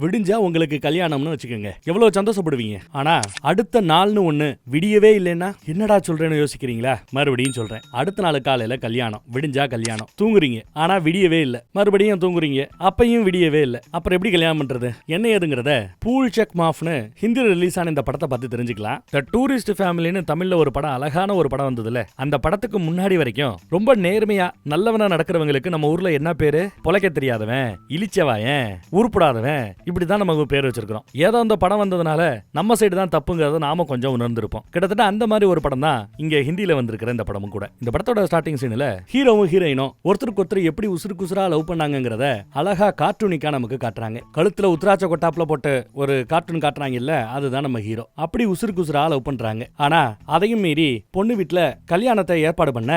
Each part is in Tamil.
விடிஞ்சா உங்களுக்கு கல்யாணம்னு வச்சுக்கோங்க. எவ்வளவு சந்தோஷப்படுவீங்க? ஆனா அடுத்த நாள்னு ஒண்ணு விடியவே இல்லைன்னா என்னடா சொல்றேன்னு யோசிக்கிறீங்களா? மறுபடியும் சொல்றேன். அடுத்த நாள் காலையில கல்யாணம். விடிஞ்சா கல்யாணம். தூங்குறீங்க. ஆனா விடியவே இல்ல. மறுபடியும் தூங்குறீங்க? அப்பையும் விடியவே இல்ல. அப்புறம் எப்படி கல்யாணம் பண்றது? என்ன ஏதுங்கிறத பூல் செக் மாஃப்னு ஹிந்தியில் ரிலீஸ் ஆன இந்த படத்தை பார்த்து தெரிஞ்சுக்கலாம். த டூரிஸ்ட் ஃபேமிலின்னு தமிழ்ல ஒரு படம் அழகான ஒரு படம் வந்ததுல. அந்த படத்துக்கு முன்னாடி வரைக்கும் ரொம்ப நேர்மையா நல்லவனா நடக்கிறவங்களுக்கு நம்ம ஊர்ல என்ன பேரு? பொழைக்க தெரியாதவன் இழிச்சவாயன் உருப்படாதவன் இப்படி தான் நமக்கு பேர் வச்சிருக்கிறோம். ஏதோ அந்த படம் வந்ததுனால நம்ம சைடு தான் தப்புங்கிறத நாம கொஞ்சம் உணர்ந்திருப்போம். கிட்டத்தட்ட அந்த மாதிரி ஒரு படம் தான் இங்க ஹிந்தியில வந்திருக்கிற இந்த படமும் கூட. இந்த படத்தோட ஸ்டார்டிங் சீன்ல ஹீரோவும் ஹீரோயினும் ஒருத்தருக்கு ஒருத்தர் எப்படி உசுறு குசுரா லவ் பண்ணாங்கங்கிறத அழகா கார்ட்டூனிக்கா நமக்கு காட்டுறாங்க. கழுத்துல உத்ராட்ச கொட்டாப்புல போட்டு ஒரு கார்ட்டூன் காட்டுறாங்க இல்ல அதுதான் நம்ம ஹீரோ அப்படி உசுறு குசுரா லவ் பண்றாங்க. ஆனா அதையும் மீறி பொண்ணு வீட்டுல கல்யாணத்தை ஏற்பாடு பண்ண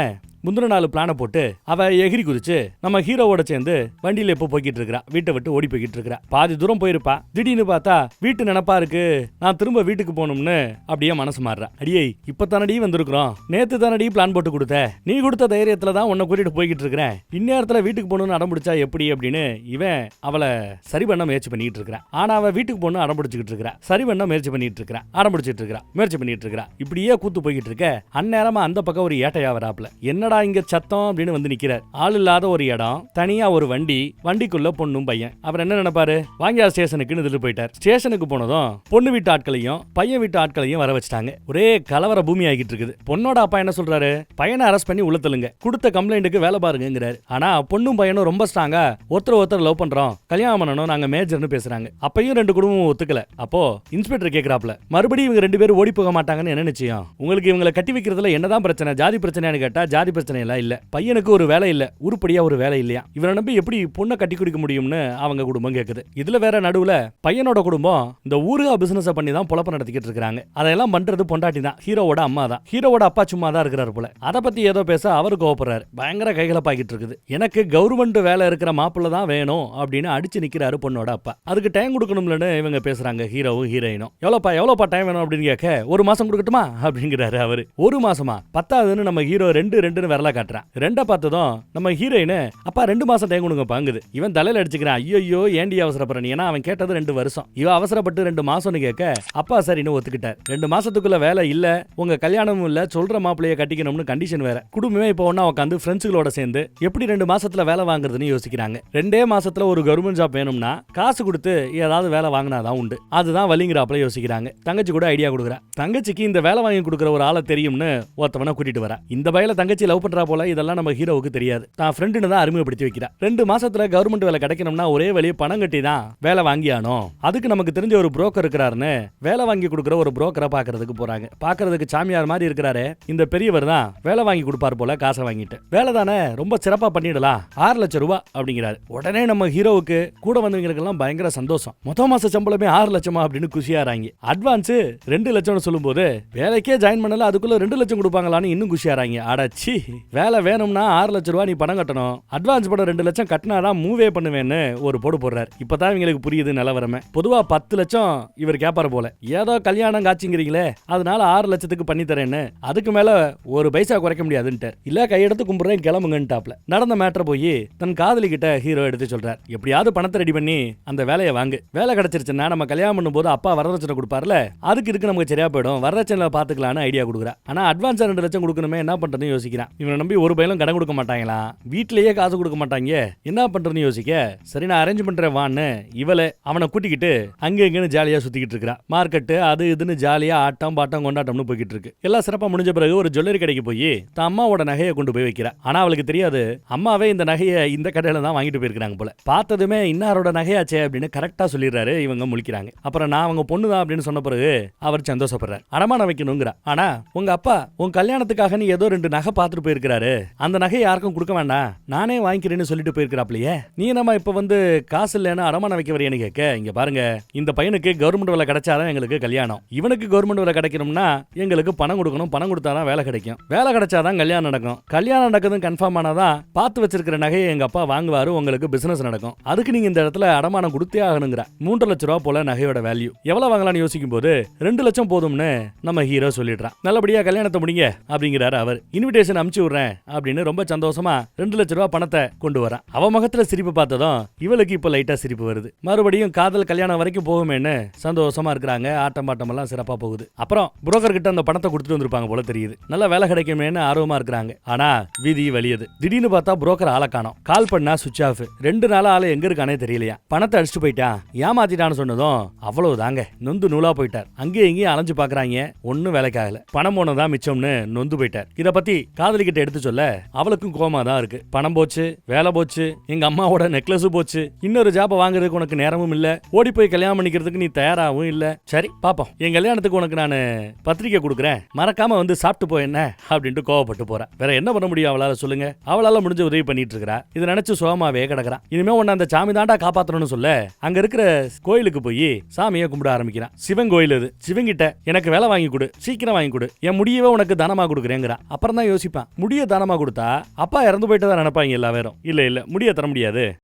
முந்தின நாள் பிளானை போட்டு அவ எகிரி குதிச்சு நம்ம ஹீரோவோட சேர்ந்து வண்டியில இப்போ போய்கிட்டு இருக்கிறா? வீட்டை விட்டு ஓடி போய்கிட்டு இருக்கிறா. பாதி தூரம் போயிருப்பா. திடீர்னு பார்த்தா வீட்டு நினப்பா இருக்கு. நான் திரும்ப வீட்டுக்கு போகணும்னு அப்படியே மனசு மாறுறா. அடியே இப்ப தானடி வந்திருக்கிறோம். நேத்து தானடி பிளான் போட்டு கொடுத்த? நீ கொடுத்த தைரியத்துல தான் உன்னை கூட்டிட்டு போய்கிட்டு இருக்கிறேன். இந்நேரத்துல வீட்டுக்கு போகணும்னு அடம்பிடிச்சா எப்படி அப்படின்னு இவன் அவளை சரி பண்ண முயற்சி பண்ணிட்டு இருக்கிறான் ஆனா அவன் வீட்டுக்கு போகணும் அடம் பிடிச்சிக்கிட்டு இருக்கிறா. சரி பண்ண முயற்சி பண்ணிட்டு இருக்கிறான் அடம்பிடிச்சிட்டு இருக்கிறா. முயற்சி பண்ணிட்டு இருக்கிறா. இப்படியே கூத்து போய்கிட்டு இருக்க. அந்நேரமா அந்த பக்கம் ஒரு ஏட்டையா வராப்ல என்னடா இங்க சத்தம் அப்படின்னு வந்து நிக்கிறார். ஆள் இல்லாத ஒரு இடம் தனியா ஒரு வண்டி வண்டிக்குள்ள பொண்ணும் பையன். அவர் என்ன நினைப்பாரு? வாங்கியா ஸ்டேஷனுக்கு நிதிட்டு போயிட்டார். ஸ்டேஷனுக்கு போனதும் பொண்ணு வீட்டு ஆட்களையும் பையன் வீட்டு ஆட்களையும் வர வச்சுட்டாங்க. ஒரே கலவர பூமி ஆகிட்டு இருக்குது. பொண்ணோட அப்பா என்ன சொல்றாரு? பையனை அரெஸ்ட் பண்ணி உள்ள கொடுத்த கம்ப்ளைண்ட்டுக்கு வேலை பாருங்கிறாரு ஆனா பொண்ணும் பையனும் ரொம்ப ஸ்ட்ராங்கா ஒருத்தர் ஒருத்தர் லவ் பண்றோம். கல்யாணம் பண்ணணும் நாங்க மேஜர்னு பேசுறாங்க. அப்பையும் ரெண்டு குடும்பமும் ஒத்துக்கல. அப்போ இன்ஸ்பெக்டர் கேக்குறாப்ல மறுபடியும் இவங்க ரெண்டு பேரும் ஓடி போக மாட்டாங்கன்னு என்ன நிச்சயம்? உங்களுக்கு இவங்களை கட்டி வைக்கிறதுல என்னதான் பிரச்சனை? ஜாதி பிரச்சனைன்னு கேட்டா ஜாதி பிரச்சனை எல்லாம் இல்லை. பையனுக்கு ஒரு வேலை இல்லை. உருப்படியாக ஒரு வேலை இல்லையா? இவரை நம்பி எப்படி பொண்ணை கட்டி குடிக்க முடியும்னு அவங்க குடும்பம் கேட்குது இதில் வேற நடுவில் பையனோட குடும்பம் இந்த ஊருகா பிஸ்னஸை பண்ணி தான் பொழப்ப நடத்திக்கிட்டு இருக்காங்க அதெல்லாம் பண்றது பொண்டாட்டி தான். ஹீரோவோட அம்மா தான். ஹீரோவோட அப்பா சும்மா தான் இருக்கிறார் போல. அதை பத்தி ஏதோ பேச அவர் கோவப்படுறாரு. பயங்கர கைகலப்பாக்கிட்டு இருக்குது. எனக்கு கவர்மெண்ட் வேலை இருக்கிற மாப்பிள்ள தான் வேணும் அப்படின்னு அடிச்சு நிக்கிறாரு பொண்ணோட அப்பா. அதுக்கு டைம் கொடுக்கணும்லன்னு இவங்க பேசுறாங்க. ஹீரோவும் ஹீரோயினும் எவ்வளோப்பா எவ்வளோப்பா டைம் வேணும் அப்படின்னு கேட்க ஒரு மாசம் கொடுக்கட்டுமா? அப்படிங்கிறாரு அவரு. ஒரு மாசமா? பத்தாவதுன்னு நம்ம ஹீரோ ரெண்டு ரெண்டு விரலா காட்டுறான். ரெண்டை பார்த்ததும் நம்ம ஹீரோயின் அப்பா ரெண்டு மாசம் டைம் கொடுங்க பாங்குது. இவன் தலையில அடிச்சுக்கிறான். ஐயோ ஏண்டி அவசரப்படுற ஏன்னா அவன் கேட்டது ரெண்டு வருஷம். இவன் அவசரப்பட்டு ரெண்டு மாசம்னு கேட்க அப்பா சரின்னு ஒத்துக்கிட்டார். ரெண்டு மாசத்துக்குள்ள வேலை இல்ல. உங்க கல்யாணமும் இல்ல. சொல்ற மாப்பிளைய கட்டிக்கணும்னு கண்டிஷன் வேற. குடும்பமே இப்போ ஒண்ணா உட்காந்து ஃப்ரெண்ட்ஸுகளோட சேர்ந்து எப்படி ரெண்டு மாசத்துல வேலை வாங்குறதுன்னு யோசிக்கிறாங்க. ரெண்டே மாசத்துல ஒரு கவர்மெண்ட் ஜாப் வேணும்னா காசு கொடுத்து ஏதாவது வேலை வாங்கினாதான் உண்டு. அதுதான் வலிங்கிறாப்புல யோசிக்கிறாங்க. தங்கச்சி கூட ஐடியா கொடுக்குறா. தங்கச்சிக்கு இந்த வேலை வாங்கி கொடுக்குற ஒரு ஆளை தெரியும்னு ஒருத்தவனை கூட்டிட்டு வரா. இந்த பயில தங்கச்சி லவ் பண்ணுறா போல இதெல்லாம் நம்ம ஹீரோவுக்கு தெரியாது. தான் ஃப்ரெண்டுன்னு தான் அறிமுகப்படுத்தி வைக்கிறா. ரெண்டு மாசத்துல கவர்மெண்ட் வேலை கிடைக்கணும்னா ஒரே வழியை பணம் கட்டி தான் வேலை வாங்கியானோ? அதுக்கு நமக்கு தெரிஞ்ச ஒரு புரோக்கர் இருக்கிறாருன்னு வேலை வாங்கி கொடுக்குற ஒரு புரோக்கரை பாக்குறதுக்கு போறாங்க. பாக்குறதுக்கு சாமியார் மாதிரி இருக்கிறாரு இந்த பெரியவர் தான் வேலை வாங்கி கொடுப்பார் போல காசை வாங்கிட்டு. வேலை தானே ரொம்ப சிறப்பா பண்ணிடலாம். ஆறு லட்சம் ரூபாய் அப்படிங்கிறாரு. உடனே நம்ம ஹீரோவுக்கு கூட வந்தவங்களுக்கெல்லாம் பயங்கர சந்தோஷம். மொத்த மாச சம்பளமே ஆறு லட்சமா அப்படின்னு குஷியாராங்க. அட்வான்ஸ் ரெண்டு லட்சம்னு சொல்லும்போது வேலைக்கே ஜாயின் பண்ணல அதுக்குள்ள ரெண்டு லட்சம் கொடுப்பாங்களான்னு இன்னும் குஷியாராங்க. அடச்சி வேலை வேணும்னா ஆறு லட்சம் ரூபா நீ பணம் கட்டணும். அட்வான்ஸ் படம் ரெண்டு லட்சம் கட்டினாதான் மூவே பண்ணுவேன்னு ஒரு போடு போடுறாரு. இப்பதான் இவங்களுக்கு புரியுது நிலவரமே பொதுவா பத்து லட்சம் இவர் கேப்பாரு போல. ஏதோ கல்யாணம் காட்சிங்கிறீங்களே அதனால ஆறு லட்சத்துக்கு பண்ணி தரேன்னு. அதுக்கு மேல ஒரு பைசா குறைக்க முடியாதுன்ட்டு இல்ல கையெடுத்து கும்பிடுறேன் கிளம்புங்கன்ட்டாப்ல. நடந்த மேட்டரை போய் தன் காதலி கிட்ட ஹீரோ எடுத்து சொல்றார். எப்படியாவது பணத்தை ரெடி பண்ணி அந்த வேலையை வாங்கு. வேலை கிடைச்சிருச்சுன்னா நம்ம கல்யாணம் பண்ணும்போது அப்பா வரதட்சணை கொடுப்பார்ல அதுக்கு இருக்கு நமக்கு சரியா போயிடும். வரதட்சணை பாத்துக்கலாம்னு ஐடியா கொடுக்குறா. ஆனா அட்வான்ஸ் ரெண்டு லட்சம் கொடுக்கணுமே என்ன பண்றதுன்னு யோசிக்கிறான் இவனை நம்பி ஒரு பயிலும் கடன் கொடுக்க மாட்டாங்களா? வீட்டிலேயே காசு கொடுக்க மாட்டாங்க. என்ன பண்றதுன்னு யோசிக்க சரி நான் அரேஞ்ச் பண்றேன் வான்னு. இவளை அவனை கூட்டிக்கிட்டு அங்க இங்கன்னு ஜாலியா சுத்திக்கிட்டு இருக்கிறா மார்க்கெட்டு அது இதுன்னு ஜாலியா ஆட்டம் பாட்டம் கொண்டாட்டம்னு போய்கிட்டு இருக்கு. எல்லாம் சிறப்பா முடிஞ்ச பிறகு ஒரு ஜுவல்லரி கடைக்கு போய் தான் அம்மாவோட நகையை கொண்டு போய் வைக்கிறா. ஆனா அவளுக்கு தெரியாது அம்மாவே இந்த நகையை இந்த கடையில தான் வாங்கிட்டு போயிருக்காங்க போல. பார்த்ததுமே இன்னாரோட நகையாச்சே? அப்படின்னு கரெக்டா சொல்லிடுறாரு இவங்க முழிக்கிறாங்க. அப்புறம் நான் அவங்க பொண்ணு தான் அப்படின்னு சொன்ன பிறகு அவர் சந்தோஷப்படுறாரு. அடமான வைக்கணுங்கிறா ஆனா உங்க அப்பா உன் கல்யாணத்துக்காக நீ ஏதோ ரெண்டு நகை பார்த்துட்டு போயிருக்கிறாரு. அந்த நகையை யாருக்கும் கொடுக்க வேண்டாம். நானே வாங்கிக்கிறேன்னு சொல்லிட்டு போயிருக்கிறாப்லையே. நீ நம்ம இப்ப வந்து காசு இல்லைன்னா அடமான வைக்க வரையன்னு கேட்க? இங்க பாருங்க. இந்த பையனுக்கு கவர்மெண்ட் வேலை கிடைச்சாதான் எங்களுக்கு கல்யாணம். இவனுக்கு கவர்மெண்ட் வேலை கிடைக்கணும்னா எங்களுக்கு பணம் கொடுக்கணும். பணம் கொடுத்தாதான் வேலை கிடைக்கும். வேலை கிடைச்சாதான் கல்யாணம் நடக்கும். கல்யாணம் நடக்குதுன்னு கன்ஃபார்ம் ஆனாதான் பார்த்து வச்சிருக்கிற நகையை எங்க அப்பா வாங்குவாரு. உங்களுக்கு பிசினஸ் நடக்கும். அதுக்கு நீங்க இந்த இடத்துல அடமானம் கொடுத்தே ஆகணுங்கிற. மூன்று லட்ச ரூபா போல நகையோட வேல்யூ எவ்வளவு வாங்கலாம்னு யோசிக்கும் போது ரெண்டு லட்சம் போதும்னு நம்ம ஹீரோ சொல்லிடுறான். நல்லபடியா கல்யாணத்தை முடிங்க அப்படிங்கிறாரு அவர். இன்விடேஷன் அமுச்சு விடுறேன் அப்படின்னு ரொம்ப சந்தோஷமா ரெண்டு லட்ச ரூபா பணத்தை கொண்டு வரான். அவ முகத்துல சிரிப்பு பார்த்ததும் இவளுக்கு இப்போ லைட்டா சிரிப்பு வருது. மறுபடியும் காதல் கல்யாணம் வரைக்கும் போகுமேன்னு சந்தோஷமா இருக்கிறாங்க. ஆட்டம் பாட்டம் எல்லாம் சிறப்பா போகுது. அப்புறம் புரோக்கர் கிட்ட அந்த பணத்தை கொடுத்துட்டு வந்திருப்பாங்க போல தெரியுது. நல்ல வேலை கிடைக்குமேன்னு ஆர்வமா இருக்கிறாங்க. ஆனா வீதி வலியது. திடீர்னு பார்த்தா புரோக்கர் ஆளை காணும். கால் பண்ணா சுவிச் ஆஃப் ரெண்டு நாளா ஆளு எங்க இருக்கானே தெரியலையா? பணத்தை அடிச்சுட்டு போயிட்டான். ஏமாத்திட்டான்னு சொன்னதும் அவ்வளவு தாங்க நொந்து நூலா போயிட்டார். அங்கேயும் இங்கேயும் அலைஞ்சு பாக்குறாங்க. ஒன்னும் வேலைக்காகல. பணம் போனதான் மிச்சம்னு நொந்து போயிட்டார். இதை பத்தி காதலி கிட்ட எடுத்து சொல்ல அவளுக்கும் கோமா தான் இருக்கு. பணம் போச்சு வேலை போச்சு எங்க அம்மாவோட நெக்லஸ் போச்சு. இன்னொரு ஜாப வாங்குறதுக்கு உனக்கு நேரமும் இல்ல. ஓடி போய் கல்யாணம் பண்ணிக்கிறதுக்கு நீ தயாராகவும் இல்ல. சரி பாப்போம். என் கல்யாணத்துக்கு உனக்கு நான் பத்திரிக்கை கொடுக்குறேன். மறக்காம வந்து சாப்பிட்டு போ என்ன? அப்படின்ட்டு கோவப்பட்டு போறா. வேற என்ன பண்ண முடியும் அவளால சொல்லுங்க? அவளால முடிஞ்ச உதவி பண்ணிட்டு இருக்கிறா. இதை நினைச்சு சோமாவே கிடக்குறான். இனிமே உன்னை அந்த சாமி தாண்டா காப்பாத்தணும்னு சொல்ல அங்க இருக்கிற கோயிலுக்கு போய் சாமியை கும்பிட ஆரம்பிக்கிறான். சிவன் கோயில் அது. சிவங்கிட்ட எனக்கு வேலை வாங்கி கொடு. சீக்கிரம் வாங்கி கொடு. என் முடியவே உனக்கு தானமா கொடுக்குறேங்கிறான். அப்புறம் தான் யோசிப்பான். முடிய தானமா கொடுத்தா அப்பா இறந்து போயிட்டு தான் நினைப்பாங்க எல்லா பேரும். இல்ல இல்ல முடிய தர முடியாது.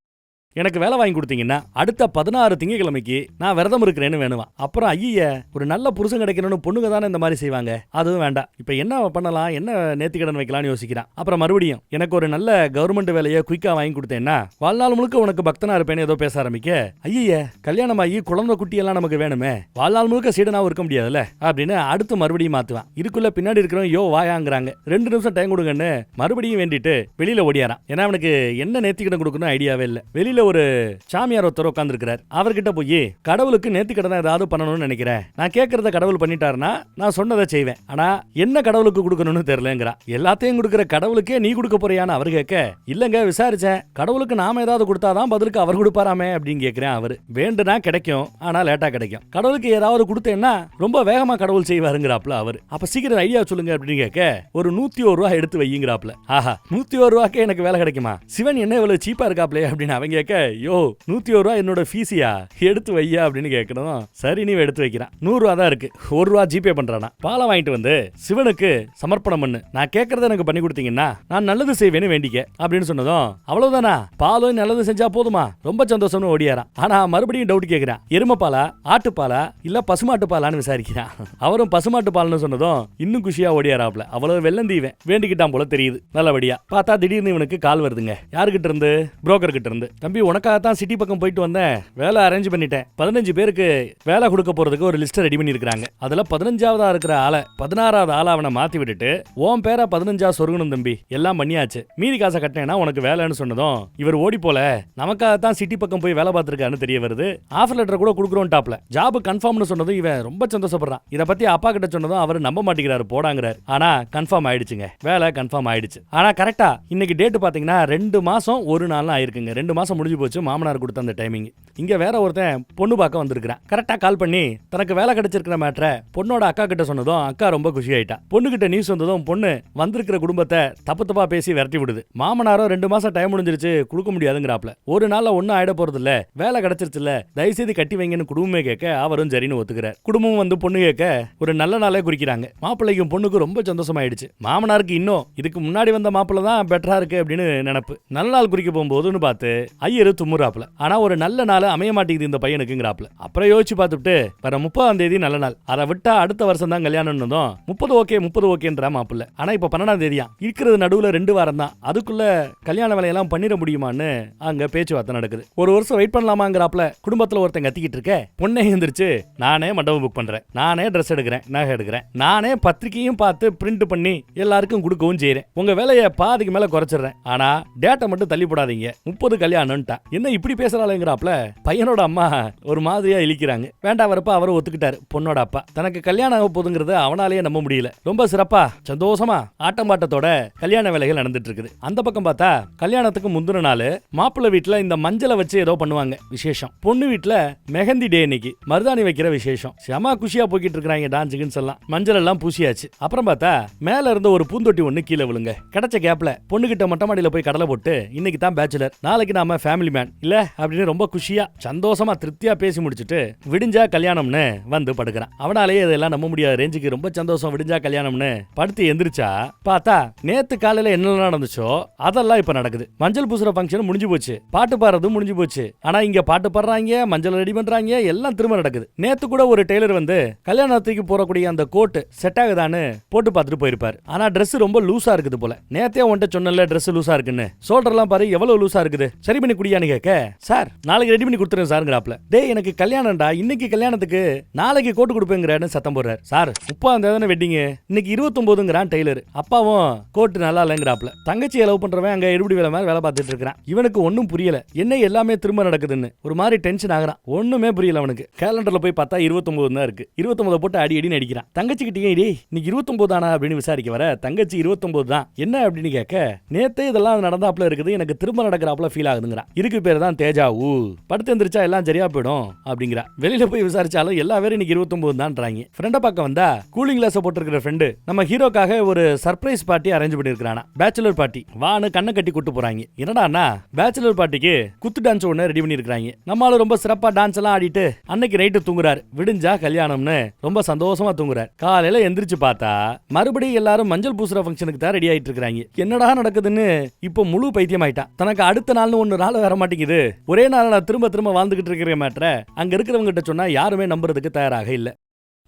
எனக்கு வேலை வாங்கி கொடுத்தீங்கன்னா அடுத்த பதினாறு திங்கக்கிழமைக்கு நான் விரதம் இருக்கிறேன்னு வேணுமா? அப்புறம் ஐய ஒரு நல்ல புருஷன் கிடைக்கணும்னு பொண்ணுங்க தானே இந்த மாதிரி செய்வாங்க? அதுவும் வேண்டாம். இப்போ என்ன பண்ணலாம்? என்ன நேர்த்தி கடன் வைக்கலாம்னு யோசிக்கிறான். அப்புறம் மறுபடியும் எனக்கு ஒரு நல்ல கவர்மெண்ட் வேலையை குயிக்காக வாங்கி கொடுத்தேன்னா வாழ்நாள் முழுக்க உனக்கு பக்தனா இருப்பேன்னு ஏதோ பேச ஆரம்பிக்க ஐய கல்யாணம் ஆகி குழந்தை குட்டியெல்லாம் நமக்கு வேணுமே? வாழ்நாள் முழுக்க சீடனாவும் இருக்க முடியாதுல்ல? அப்படின்னு அடுத்து மறுபடியும் மாத்துவான். இதுக்குள்ள பின்னாடி இருக்கிறவன் யோ வாயாங்கிறாங்க. ரெண்டு நிமிஷம் டைம் கொடுங்கன்னு மறுபடியும் வேண்டிட்டு வெளியில ஓடியாரான் ஏன்னா அவனுக்கு என்ன நேர்த்திக்கடன் கொடுக்கணும் ஐடியாவே இல்லை. வெளியில ஒரு சாமியார் ஒருத்தர் உட்காந்துருக்கிறார் அவர்கிட்ட போய் கடவுளுக்கு நேத்து கடனை ஏதாவது பண்ணணும்னு நினைக்கிறேன். நான் கேட்கறத கடவுள் பண்ணிட்டாருன்னா நான் சொன்னதை செய்வேன். ஆனா என்ன கடவுளுக்கு கொடுக்கணும்னு தெரியலங்கிறா. எல்லாத்தையும் கொடுக்குற கடவுளுக்கே நீ கொடுக்க போறியான்னு அவர் கேட்க இல்லங்க விசாரிச்சேன். கடவுளுக்கு நாம ஏதாவது கொடுத்தாதான் பதிலுக்கு அவர் கொடுப்பாராமே? அப்படின்னு கேட்கிறேன் அவர். வேண்டுனா கிடைக்கும் ஆனா லேட்டா கிடைக்கும். கடவுளுக்கு ஏதாவது கொடுத்தேன்னா ரொம்ப வேகமா கடவுள் செய்வாருங்கிறாப்ல அவர். அப்ப சீக்கிரம் ஐடியா சொல்லுங்க அப்படின்னு கேட்க ஒரு நூத்தி ஒரு ரூபா எடுத்து வையுங்கிறாப்ல. ஆஹா நூத்தி ஒரு ரூபாய்க்கே எனக்கு வேலை கிடைக்குமா? சிவன் என்ன இவ்வளவு சீப்பா இருக்காப்லே? அப்படின்னு கேட்க கேட்க யோ நூத்தி ஒரு ரூபா என்னோட ஃபீஸியா எடுத்து வையா? அப்படின்னு கேட்கணும். சரி நீ எடுத்து வைக்கிறான். நூறு ரூபா தான் இருக்கு. ஒரு ரூபா ஜிபே பண்றானா? பாலை வாங்கிட்டு வந்து சிவனுக்கு சமர்ப்பணம் பண்ணு. நான் கேட்கறத எனக்கு பண்ணி கொடுத்தீங்கன்னா நான் நல்லது செய்வேன்னு வேண்டிக்க அப்படின்னு சொன்னதும் அவ்வளவுதானா? பாலும் நல்லது செஞ்சா போதுமா? ரொம்ப சந்தோஷம்னு ஓடியாரான். ஆனா மறுபடியும் டவுட் கேட்கிறான் எருமை பாலா ஆட்டுப்பாலா? இல்ல பசுமாட்டு பாலான்னு விசாரிக்கிறான். அவரும் பசுமாட்டு பால்னு சொன்னதும் இன்னும் குஷியா ஓடியாராப்ல. அவ்வளவு வெள்ளந்தீவன் வேண்டிக்கிட்டான் போல தெரியுது. நல்லபடியா. பார்த்தா திடீர்னு இவனுக்கு கால் வருதுங்க. யாருகிட்ட இருந்து? புரோக்கர் கிட்ட இருந்து. தம்பி தம்பி உனக்காக தான் சிட்டி பக்கம் போயிட்டு வந்தேன். வேலை அரேஞ்ச் பண்ணிட்டேன். பதினஞ்சு பேருக்கு வேலை கொடுக்க போறதுக்கு ஒரு லிஸ்ட் ரெடி பண்ணிருக்காங்க அதுல பதினஞ்சாவதா இருக்கிற ஆளை பதினாறாவது ஆளை அவனை மாத்தி விட்டுட்டு உன் பேரை பதினஞ்சா சொருகணும் தம்பி. எல்லாம் பண்ணியாச்சு. மீதி காசை கட்டினேன்னா உனக்கு வேலைன்னு சொன்னதும் இவர் ஓடி போல நமக்காகத்தான் சிட்டி பக்கம் போய் வேலை பார்த்திருக்காருன்னு தெரிய வருது. ஆஃபர் லெட்டர் கூட கொடுக்குறோம் டாப்ல. ஜாப் கன்ஃபார்ம்னு சொன்னதும் இவன் ரொம்ப சந்தோஷப்படுறான். இதை பத்தி அப்பா கிட்ட சொன்னதும் அவர் நம்ப மாட்டேங்கிறாரு போடாங்கிறாரு. ஆனா கன்ஃபார்ம் ஆயிடுச்சுங்க. வேலை கன்ஃபார்ம் ஆயிடுச்சு. ஆனா கரெக்டா இன்னைக்கு டேட் பாத்தீங்கன்னா ரெண்டு மாசம் ஒரு நாள் ஆயிருக்குங்க. ரெண்டு மாசம் முடிஞ்சு போச்சு மாமனார் கொடுத்த அந்த டைமிங் இங்கே வேற ஒருத்தன் பொண்ணு பார்க்க வந்திருக்கிறான். கரெக்டாக கால் பண்ணி தனக்கு வேலை கிடைச்சிருக்கிற மேட்ரை பொண்ணோட அக்கா கிட்ட சொன்னதும் அக்கா ரொம்ப குஷி ஆயிட்டா பொண்ணு கிட்ட நியூஸ் வந்ததும் பொண்ணு வந்திருக்கிற குடும்பத்தை தப்பு தப்பா பேசி விரட்டி விடுது. மாமனாரும் ரெண்டு மாசம் டைம் முடிஞ்சிருச்சு கொடுக்க முடியாதுங்கிறாப்ல. ஒரு நாள்ல ஒன்னும் ஆயிட போறது இல்ல வேலை கிடைச்சிருச்சுல தயவுசெய்து கட்டி வைங்கன்னு குடும்பமே கேட்க அவரும் சரின்னு ஒத்துக்கிறார். குடும்பமும் வந்து பொண்ணு கேட்க ஒரு நல்ல நாளே குறிக்கிறாங்க. மாப்பிள்ளைக்கும் பொண்ணுக்கும் ரொம்ப சந்தோஷமாயிடுச்சு. மாமனாருக்கு இன்னும் இதுக்கு முன்னாடி வந்த மாப்பிள்ளை தான் பெட்டரா இருக்கு அப்படின்னு நினப்பு. நல்ல நாள் குறிக்க போகும்போதுன்னு பார்த்து ஐயரு தும்முறாப்புல. ஆனா ஒரு நல்ல நாள் அமைய மாட்டேங்குது இந்த பையனுக்குங்கிறாப்புல. அப்புறம் யோசிச்சு பார்த்துட்டு வர முப்பதாம் தேதி நல்ல நாள். அதை விட்டா அடுத்த வருஷம் தான் இருந்தோம் முப்பது ஓகே முப்பது ஓகேன்ற மாப்பிள்ள. ஆனா இப்ப பன்னெண்டாம் தேதியா? இருக்கிறது நடுவுல ரெண்டு வாரம் தான். அதுக்குள்ள கல்யாண வேலையெல்லாம் பண்ணிட முடியுமான்னு அங்க பேச்சுவார்த்தை நடக்குது. ஒரு வருஷம் வெயிட் பண்ணலாமாங்கிறாப்புல குடும்பத்துல ஒருத்தன் கத்திக்கிட்டு இருக்க பொண்ணை எழுந்திரிச்சு நானே மண்டபம் புக் பண்றேன். நானே ட்ரெஸ் எடுக்கிறேன் நகை எடுக்கிறேன். நானே பத்திரிக்கையும் பார்த்து பிரிண்ட் பண்ணி எல்லாருக்கும் கொடுக்கவும் செய்யறேன் உங்க வேலையை பாதிக்கு மேல குறைச்சிடுறேன். ஆனா டேட்டை மட்டும் தள்ளி போடாதீங்க முப்பது கல்யாணம்ட்டா என்ன இப்படி பேசுறாளுங்கிறாப்ல? பையனோட அம்மா ஒரு மாதிரியா இழிக்கிறாங்க. வேண்டாம் வரப்ப அவரை ஒத்துக்கிட்டாரு. பொண்ணோட அப்பா. தனக்கு கல்யாணம் ஆக போதுங்கிறது அவனாலேயே நம்ப முடியல. ரொம்ப சிறப்பா. சந்தோஷமா ஆட்டம்பாட்டத்தோட கல்யாண வேலைகள் நடந்துட்டு இருக்குது அந்த பக்கம் பார்த்தா கல்யாணத்துக்கு முந்தின நாள் மாப்பிள்ளை வீட்டுல இந்த மஞ்சளை வச்சு ஏதோ பண்ணுவாங்க. விசேஷம். பொண்ணு வீட்டுல மெஹந்தி டே இன்னைக்கு. மருதாணி வைக்கிற விசேஷம். செம குஷியா போய்கிட்டு இருக்கிறாங்க டான்ஸுக்குன்னு சொல்லலாம். மஞ்சள் எல்லாம் பூசியாச்சு. அப்புறம் பார்த்தா மேல இருந்த ஒரு பூந்தொட்டி ஒண்ணு கீழே விழுங்க. கிடைச்ச கேப்ல பொண்ணுகிட்ட மொட்டை மாடியில போய் கடலை போட்டு இன்னைக்கு தான் பேச்சுலர் நாளைக்கு நாம ஃபேமிலி ஃபேமிலி மேன் இல்லை அப்படின்னு ரொம்ப குஷியா சந்தோஷமா திருப்தியா பேசி முடிச்சுட்டு விடிஞ்சா கல்யாணம்னு வந்து படுக்கிறான். அவனாலேயே இதெல்லாம் நம்ப முடியாத ரேஞ்சுக்கு ரொம்ப சந்தோஷம் விடிஞ்சா கல்யாணம்னு படுத்து எந்திரிச்சா பார்த்தா நேத்து காலையில் என்னெல்லாம் நடந்துச்சோ அதெல்லாம் இப்ப நடக்குது. மஞ்சள் பூசுற ஃபங்க்ஷன் முடிஞ்சு போச்சு. பாட்டு பாடுறது முடிஞ்சு போச்சு. ஆனா இங்க பாட்டு பாடுறாங்க மஞ்சள் ரெடி பண்றாங்க எல்லாம் திரும்ப நடக்குது. நேத்து கூட ஒரு டெய்லர் வந்து கல்யாணத்துக்கு போறக்கூடிய அந்த கோட் செட் ஆகுதான்னு போட்டு பார்த்துட்டு போயிருப்பாரு. ஆனா ட்ரெஸ் ரொம்ப லூசா இருக்குது போல. நேத்தே உன்ட்ட சொன்னல ட்ரெஸ் லூசா இருக்குன்னு. சோல்டர்லாம் பாரு எவ்வளவு லூசா இருக்குது. சரி பண்ணி முடியான்னு கேட்க சார் நாளைக்கு ரெடி பண்ணி கொடுத்துருங்க சாருங்கிறாப்ல டே எனக்கு கல்யாணம்டா. இன்னைக்கு கல்யாணத்துக்கு நாளைக்கு கோட்டு கொடுப்பேங்கிறான்னு சத்தம் போடுறாரு. சார் முப்பாம் தேதி வெட்டிங்க இன்னைக்கு இருபத்தொன்பதுங்கிறான் டெய்லர். அப்பாவும் கோட்டு நல்லா இல்லைங்கிறாப்ல தங்கச்சியை லவ் பண்றவன் அங்க எடுபடி வேலை மாதிரி வேலை பார்த்துட்டு இருக்கிறான். இவனுக்கு ஒன்றும் புரியல. என்ன எல்லாமே திரும்ப நடக்குதுன்னு. ஒரு மாதிரி டென்ஷன் ஆகுறான். ஒண்ணுமே புரியல அவனுக்கு. கேலண்டர்ல போய் பார்த்தா இருபத்தொன்பது தான் இருக்கு. இருபத்தொன்பது போட்டு அடி அடின்னு அடிக்கிறான். தங்கச்சிக்கிட்டே டேய் இன்னைக்கு இருபத்தொன்பது தானா? அப்படின்னு விசாரிக்க வர தங்கச்சி இருபத்தொன்பது தான். என்ன? அப்படின்னு கேட்க நேத்தே இதெல்லாம் நடந்தாப்புல இருக்குது. எனக்கு திரும்ப நடக்கிறாப்புல ஃபீல் ஆகுதுங்கிறான். இதுக்கு பேர் தான் தேஜா ஊ. படுத்து எந்திரிச்சா எல்லாம் சரியா போயிடும் அப்படிங்கிறா. வெளியில போய் விசாரிச்சாலும் எல்லா பேரும் இன்னைக்கு இருபத்தொன்பது தான்றாங்க. ஃப்ரெண்டை பார்க்க வந்தா கூலிங் கிளாஸ் போட்டிருக்கிற ஃப்ரெண்டு நம்ம ஹீரோக்காக ஒரு சர்ப்ரைஸ் பார்ட்டி அரேஞ்ச் பண்ணிருக்கானா பேச்சுலர் பார்ட்டி வான்னு கண்ணை கட்டி கூட்டு போறாங்க. என்னடான்னா பேச்சுலர் பார்ட்டிக்கு குத்து டான்ஸ் ஒன்று ரெடி பண்ணிருக்காங்க நம்மளால ரொம்ப சிறப்பா டான்ஸ் எல்லாம் ஆடிட்டு அன்னைக்கு நைட்டு தூங்குறாரு. விடிஞ்சா கல்யாணம்னு ரொம்ப சந்தோஷமா தூங்குறாரு. காலையில எந்திரிச்சு பார்த்தா மறுபடியும் எல்லாரும் மஞ்சள் பூசுற ஃபங்க்ஷனுக்கு தான் ரெடி ஆயிட்டு இருக்காங்க என்னடா நடக்குதுன்னு இப்போ முழு பைத்தியம் ஆயிட்டான் தனக்கு அடுத்த நாள்னு ஒன்று நாள் வர மாட்டேங்குது ஒரே நாள் நான் திரும்ப திரும்ப வாழ்ந்துகிட்டு இருக்கிற மேட்ரை. அங்க இருக்கிறவங்க கிட்ட சொன்னா யாருமே நம்புறதுக்கு தயாராக இல்லை.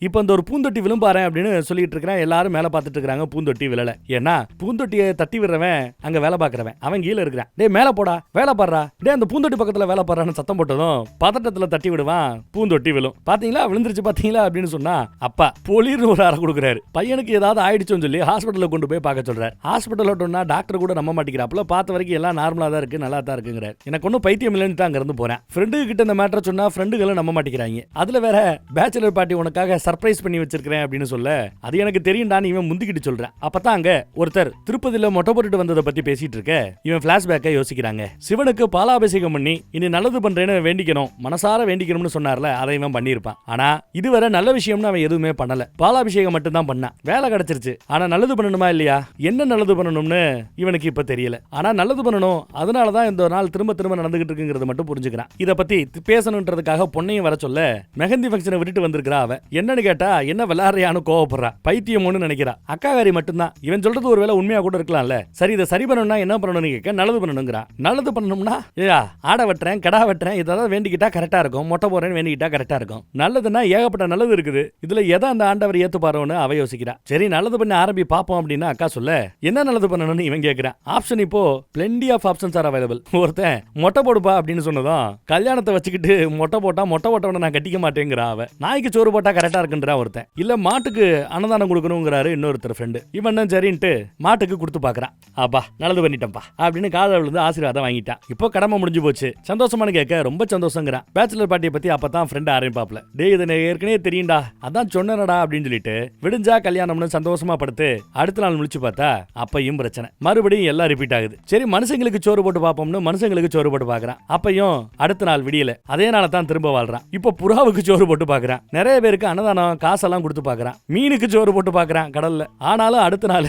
இப்போ இந்த ஒரு பூந்தொட்டி விழும்பாரேன் அப்படின்னு சொல்லிட்டு இருக்கிறேன் எல்லாரும் மேலே பார்த்துட்டு இருக்காங்க பூந்தொட்டி விழல. ஏன்னா பூந்தொட்டியை தட்டி விடுறவன் அங்க வேலை பார்க்கறவன். அவன் கீழே இருக்கிறான். டே மேலே போடா. வேலை பாடுறா டே அந்த பூந்தொட்டி பக்கத்துல வேலை பாடுறான்னு சத்தம் போட்டதும் பதட்டத்தில் தட்டி விடுவான் பூந்தொட்டி விழும். பாத்தீங்களா? விழுந்துருச்சு பாத்தீங்களா? அப்படின்னு சொன்னா அப்பா பொலிர்னு ஒரு அறை கொடுக்குறாரு. பையனுக்கு ஏதாவது ஆயிடுச்சுன்னு சொல்லி ஹாஸ்பிட்டலில் கொண்டு போய் பார்க்க சொல்றாரு. ஹாஸ்பிட்டல் விட்டோம்னா டாக்டர் கூட நம்ப மாட்டேங்கிறாப்புல. பார்த்த வரைக்கும் எல்லாம் நார்மலாக தான் இருக்கு நல்லா தான் இருக்குங்கிறார். எனக்கு ஒன்றும் பைத்தியம் இல்லைன்னு தான் அங்கிருந்து போறேன். ஃப்ரெண்டு கிட்ட இந்த மேட்டரை சொன்னா ஃப்ரெண்டுகளும் நம்ப மாட்டேங்கிறாங்க. அதுல வேற பேச்சுலர் பார்ட்டி உனக்காக சர்ப்ரைஸ் பண்ணி வச்சிருக்கிறேன் அப்படின்னு சொல்ல அது எனக்கு தெரியும்டான்னு இவன் முந்திக்கிட்டு சொல்றேன் அப்பதான் அங்க ஒருத்தர் திருப்பதியில மொட்டை போட்டுட்டு வந்ததை பத்தி பேசிட்டு இருக்க இவன் பிளாஷ்பேக்கை யோசிக்கிறாங்க. சிவனுக்கு பாலாபிஷேகம் பண்ணி இனி நல்லது பண்றேன்னு வேண்டிக்கணும் மனசார வேண்டிக்கணும்னு சொன்னார்ல அதை இவன் பண்ணியிருப்பான். ஆனா இதுவரை நல்ல விஷயம்னு அவன் எதுவுமே பண்ணல. பாலாபிஷேகம் மட்டும் தான் பண்ணான். வேலை கிடைச்சிருச்சு. ஆனா நல்லது பண்ணணுமா இல்லையா? என்ன நல்லது பண்ணணும்னு இவனுக்கு இப்ப தெரியல. ஆனா நல்லது பண்ணணும். அதனால தான் இந்த நாள் திரும்ப திரும்ப நடந்துகிட்டு இருக்குங்கிறத மட்டும் புரிஞ்சுக்கிறான். இத பத்தி பேசணுன்றதுக்காக பொண்ணையும் வர சொல்ல மெஹந்தி ஃபங்க்ஷனை விட்டுட்டு வந்திருக்கிறா அவ என்னன்னு கேட்டா என்ன விளாடுறியான்னு கோவப்படுறா. பைத்தியம் ஒண்ணு நினைக்கிறா. அக்காகாரி மட்டும்தான். இவன் சொல்றது ஒருவேளை உண்மையா கூட இருக்கலாம்ல. சரி இதை சரி பண்ணணும்னா என்ன பண்ணணும்னு கேட்க நல்லது பண்ணணுங்கிறா. நல்லது பண்ணணும்னா ஏயா ஆடை வெட்டுறேன் கடா வெட்டுறேன் இதெல்லாம் வேண்டிக்கிட்டா கரெக்டா இருக்கும். மொட்டை போறேன்னு வேண்டிக்கிட்டா கரெக்டா இருக்கும். நல்லதுன்னா ஏகப்பட்ட நல்லது இருக்குது. இதுல எதை அந்த ஆண்டவர் ஏத்துப்பாரோன்னு அவ யோசிக்கிறா. சரி நல்லது பண்ண ஆரம்பி பாப்போம் அப்படின்னு அக்கா சொல்ல என்ன நல்லது பண்ணணும்னு இவன் கேட்கிறான் ஆப்ஷன் இப்போ plenty of options are available ஒருத்தன் மொட்டை போடுப்பா அப்படின்னு சொன்னதும் கல்யாணத்தை வச்சுக்கிட்டு மொட்டை போட்டா மொட்டை போட்டவன நான் கட்டிக்க மாட்டேங்கிறா அவ. நாய்க்கு சோறு போட்டா கரெக்டா இருக்குன்றா ஒருத்தன். இல்ல மாட்டுக்கு அன்னதானம் கொடுக்கணுங்கிறாரு இன்னொருத்தர் ஃப்ரெண்டு இவன் தான் சரின்ட்டு மாட்டுக்கு கொடுத்து பாக்குறான். அப்பா நல்லது பண்ணிட்டேன்ப்பா அப்படின்னு காதல் விழுந்து ஆசீர்வாதம் வாங்கிட்டான். இப்போ கடமை முடிஞ்சு போச்சு. சந்தோஷமானு கேட்க ரொம்ப சந்தோஷங்கிறான். பேச்சுலர் பார்ட்டியை பத்தி அப்பதான் ஃப்ரெண்ட் ஆரம்பிப்பாப்ல டேய் இது ஏற்கனவே தெரியும்டா. அதான் சொன்னடா அப்படின்னு சொல்லிட்டு விடிஞ்சா கல்யாணம்னு சந்தோஷமா படுத்து அடுத்த நாள் முடிச்சு பார்த்தா அப்பையும் பிரச்சனை. மறுபடியும் எல்லாம் ரிப்பீட் ஆகுது. சரி மனுஷங்களுக்கு சோறு போட்டு பார்ப்போம்னு மனுஷங்களுக்கு சோறு போட்டு பாக்குறான். அப்பையும் அடுத்த நாள் விடியல. அதே நாளை தான் திரும்ப வாழ்றான். இப்போ புறாவுக்கு சோறு போட்டு பார்க்கறான் நிறைய பேருக்கு அன்னதானம் காசெல்லாம் கொடுத்து பார்க்குறான். மீனுக்கு சோறு போட்டு பார்க்குறான் கடலில். ஆனாலும் அடுத்த நாள்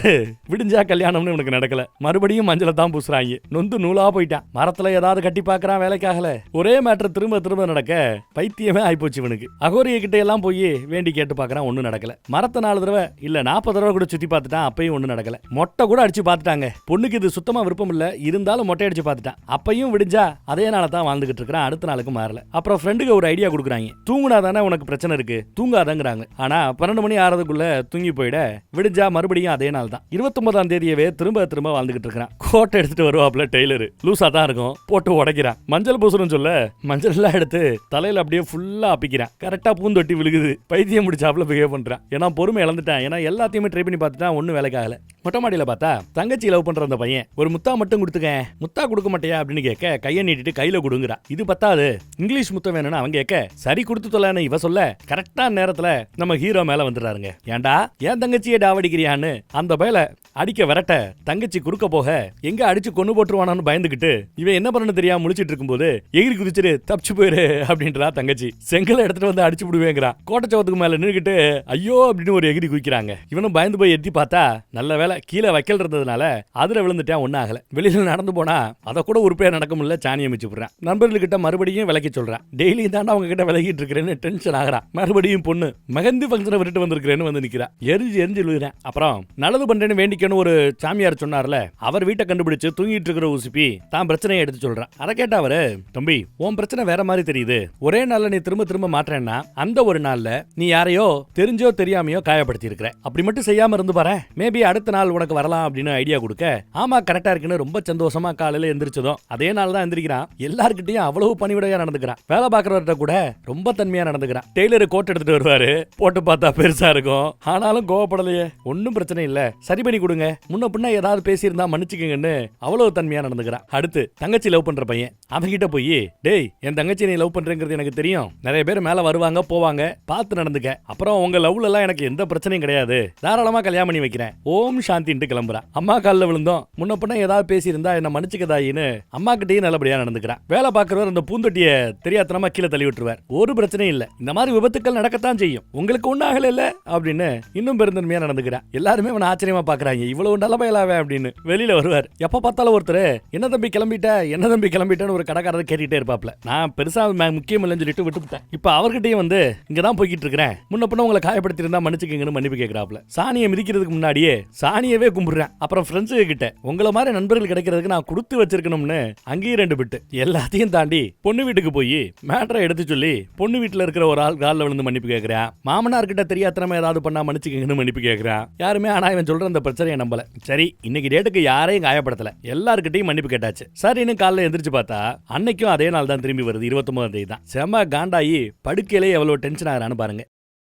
விடிஞ்சா கல்யாணம்னு உனக்கு நடக்கல. மறுபடியும் மஞ்சளை தான் பூசுறாங்க. நொந்து நூலா போயிட்டான். மரத்துல ஏதாவது கட்டி பார்க்குறான் வேலைக்காகல. ஒரே மேட்ரு திரும்ப திரும்ப நடக்க பைத்தியமே ஆயிப்போச்சு இவனுக்கு. அகோரிய கிட்ட எல்லாம் போய் வேண்டி கேட்டு பார்க்கறான். ஒன்றும் நடக்கல. மரத்தை நாலு தடவை இல்ல நாற்பது தடவை கூட சுத்தி பார்த்துட்டான். அப்பயும் ஒன்றும் நடக்கல. மொட்டை கூட அடிச்சு பார்த்துட்டாங்க. பொண்ணுக்கு இது சுத்தமா விருப்பம் இல்ல. இருந்தாலும் மொட்டை அடிச்சு பார்த்துட்டான். அப்பையும் விடிஞ்சா அதே நாளை தான் வாழ்ந்துகிட்டு இருக்கிறான். அடுத்த நாளுக்கு மாறல. அப்புறம் ஃப்ரெண்டுக்கு ஒரு ஐடியா கொடுக்குறாங்க. தூங்குனா தானே உனக்கு பிரச்சனை இருக்கு. தூங்காதங்கிறாங்க ஆனா பன்னெண்டு மணி ஆறதுக்குள்ள தூங்கி போயிட விடிஞ்சா மறுபடியும் அதே நாள் தான். இருபத்தொன்பதாம் தேதியவே திரும்ப திரும்ப வாழ்ந்துகிட்டு இருக்கிறான். கோட்டை எடுத்துட்டு வருவாப்ல டெய்லரு. லூசா தான் இருக்கும். போட்டு உடைக்கிறான். மஞ்சள் பூசணும் சொல்ல மஞ்சள் எல்லாம் எடுத்து தலையில அப்படியே ஃபுல்லா அப்பிக்கிறான். கரெக்டா பூந்தொட்டி விழுகுது. பைத்தியம் முடிச்சாப்ல பிஹேவ் பண்றான். ஏன்னா பொறுமை இழந்துட்டான். ஏன்னா எல்லாத்தையுமே ட்ரை பண்ணி பார்த்துட்டான் ஒன்றும் வேலைக்காகல. மொட்டை மாடியில பார்த்தா தங்கச்சி லவ் பண்ற அந்த பையன். ஒரு முத்தா மட்டும் கொடுத்துக்க முத்தா கொடுக்க மாட்டியா அப்படின்னு கேட்க கையை நீட்டிட்டு கையில கொடுங்குறா. இது பத்தாது. இங்கிலீஷ் முத்தம் வேணும்னு அவன் கேட்க சரி கொடுத்து தொலைன்னு இவ சொல்ல கரெக்டான நேரத்துல நம்ம ஹீரோ மேல வந்துடுறாருங்க. ஏன்டா? ஏன் தங்கச்சியை டாவடிக்கிறியான்னு அந்த பயல அடிக்க விரட்ட தங்கச்சி குறுக்க போக எங்க அடிச்சு கொண்டு போட்டுருவானான்னு பயந்துகிட்டு இவன் என்ன பண்ணனு தெரியாம முழிச்சிட்டு இருக்கும்போது எகிரி குதிச்சிரு தப்பிச்சு போயிரு அப்படின்றா தங்கச்சி. செங்கலை எடுத்துட்டு வந்து அடிச்சு விடுவேங்கிறான் கோட்டச்சவத்துக்கு மேல நின்றுக்கிட்டு ஐயோ அப்படின்னு ஒரு எகிரி குதிக்கிறாங்க. இவனும் பயந்து போய் எட்டி பார்த்தா நல்ல வேளை வேலை கீழே வைக்கல் இருந்ததுனால அதுல விழுந்துட்டேன் ஒன்னும் ஆகல. வெளியில நடந்து போனா அதை கூட உருப்படியா நடக்க முடியல சாணி அமைச்சு விடுறேன் நண்பர்கள்கிட்ட மறுபடியும் விலக்கி சொல்றேன். டெய்லியும் தாண்டா அவங்க கிட்ட விலகிட்டு இருக்கிறேன்னு டென்ஷன் ஆகிறான் மறுபடியும் பொண்ணு மெகந்தி ஃபங்க்ஷனை விட்டுட்டு வந்திருக்கிறேன்னு வந்து நிக்கிறா. எரிஞ்சு எரிஞ்சு விழுகிறேன். அப்புறம் நல்லது பண்றேன்னு வேண்டிக்கணும் ஒரு சாமியார் சொன்னார்ல அவர் வீட்டை கண்டுபிடிச்சு தூங்கிட்டு இருக்கிற உசுப்பி தான் பிரச்சனையை எடுத்து சொல்றான். அதை கேட்டா அவரு தம்பி உன் பிரச்சனை வேற மாதிரி தெரியுது. ஒரே நாள்ல நீ திரும்ப திரும்ப மாற்றேன்னா அந்த ஒரு நாள்ல நீ யாரையோ தெரிஞ்சோ தெரியாமையோ காயப்படுத்தி இருக்கிற அப்படி மட்டும் செய்யாம இருந்து பாரு மேபி அடுத்த நாள் உனக்கு வரலாம் அப்படின்னு ஐடியா கொடுக்க ஆமா கரெக்டா இருக்குன்னு ரொம்ப சந்தோஷமா காலையில எந்திரிச்சதும் அதே நாள் தான் எந்திரிக்கிறான். எல்லார்கிட்டயும் அவ்வளவு பணிவிடையா நடந்துக்கிறான். வேலை பார்க்கறவர்கிட்ட கூட ரொம்ப தன்மையா நடந்துக்கிறான். டெய்லர் கோட் எடுத்துட்டு வருவாரு. போட்டு பார்த்தா பெருசா இருக்கும். ஆனாலும் கோவப்படலையே. ஒன்னும் பிரச்சனை இல்ல. சரி பண்ணி கொடுங்க. முன்ன பின்ன ஏதாவது பேசியிருந்தா மன்னிச்சுக்கங்கன்னு அவ்வளவு தன்மையா நடந்துக்கிறான் அடுத்து தங்கச்சி லவ் பண்ற பையன். அவன்கிட்ட போய் டேய் என் தங்கச்சி நீ லவ் பண்றேங்கிறது எனக்கு தெரியும். நிறைய பேர் மேல வருவாங்க போவாங்க. பார்த்து நடந்துக்க. அப்புறம் உங்க லவ்ல எல்லாம் எனக்கு எந்த பிரச்சனையும் கிடையாது. தாராளமா கல்யாணம் பண்ணி வைக்கிறேன். ஓம் சாந்தின்ட்டு கிளம்புறான் அம்மா காலில் விழுந்தோம். முன்ன பின்ன ஏதாவது பேசியிருந்தா என்ன மன்னிச்சுக்கதாயின்னு அம்மா கிட்டயும் நல்லபடியா நடந்துக்கிறான் வேலை பாக்குறவர் அந்த பூந்தொட்டிய தெரியாத்தனமா கீழே தள்ளி விட்டுருவார். ஒரு பிரச்சனையும் இல்ல. இந்த மாதிரி விபத்துக்கள் நடக்கத்தான் செய்யும். உங்களுக்கு ஒன்றும் இல்ல அப்படின்னு இன்னும் பெருந்தன்மையா நடந்துக்கிறான் எல்லாருமே அவனை ஆச்சரியமா பாக்குறாங்க. இவ்வளவு நல்ல பயலாவே அப்படின்னு. வெளியில வருவார். எப்ப பார்த்தாலும் ஒருத்தர் என்ன தம்பி கிளம்பிட்ட? என்ன தம்பி கிளம்பிட்டேன்னு ஒரு கடைக்காரர் கேட்டுட்டே இருப்பாப்ல நான் பெருசா முக்கியம் இல்லைன்னு சொல்லிட்டு விட்டுவிட்டேன் இப்ப அவர்கிட்டயும் வந்து இங்க தான் போய்கிட்டு இருக்கிறேன் முன்ன பின்ன உங்களை காயப்படுத்தி இருந்தா மன்னிச்சுக்கங்கன்னு மன்னிப்பு கேட்கிறாப்ல சாணியை மிதிக்கிறதுக்கு முன்னாடியே சாணியவே கும்பிடுறேன். அப்புறம் ஃப்ரெண்ட்ஸு கிட்ட உங்களை மாதிரி நண்பர்கள் கிடைக்கிறதுக்கு நான் கொடுத்து வச்சிருக்கணும்னு அங்கேயும் ரெண்டு பிட்டு எல்லாத்தையும் தாண்டி பொண்ணு வீட்டுக்கு போய் மேட்டரை எடுத்து சொல்லி பொண்ணு வீட்டுல இருக்கிற ஒரு ஆள் காலில் விழுந்து மன்னிப்பு கேட்கிறேன் மாமனார் கிட்ட தெரியாத்தனமா ஏதாவது பண்ணா மன்னிச்சுக்கங்கன்னு மன்னிப்பு கேட்கிறேன் யாருமே ஆனா இவன் சொல்ற அந்த பிரச்சனையை நம்பல. சரி இன்னைக்கு டேட்டுக்கு யாரையும் காயப்படுத்தல. எல்லாருக்கிட்டையும் மன்னிப்பு கேட்டாச்சு. சரின்னு காலைல எந்திரிச்சு பார்த்தா அன்னைக்கும் அதே நாள் தான் திரும்பி வருது இருபத்தொன்பதாம் தேதி தான். செம்ம காண்டாயி படுக்கையிலே எவ்வளவு டென்ஷன் ஆகிறான்னு பாருங்க.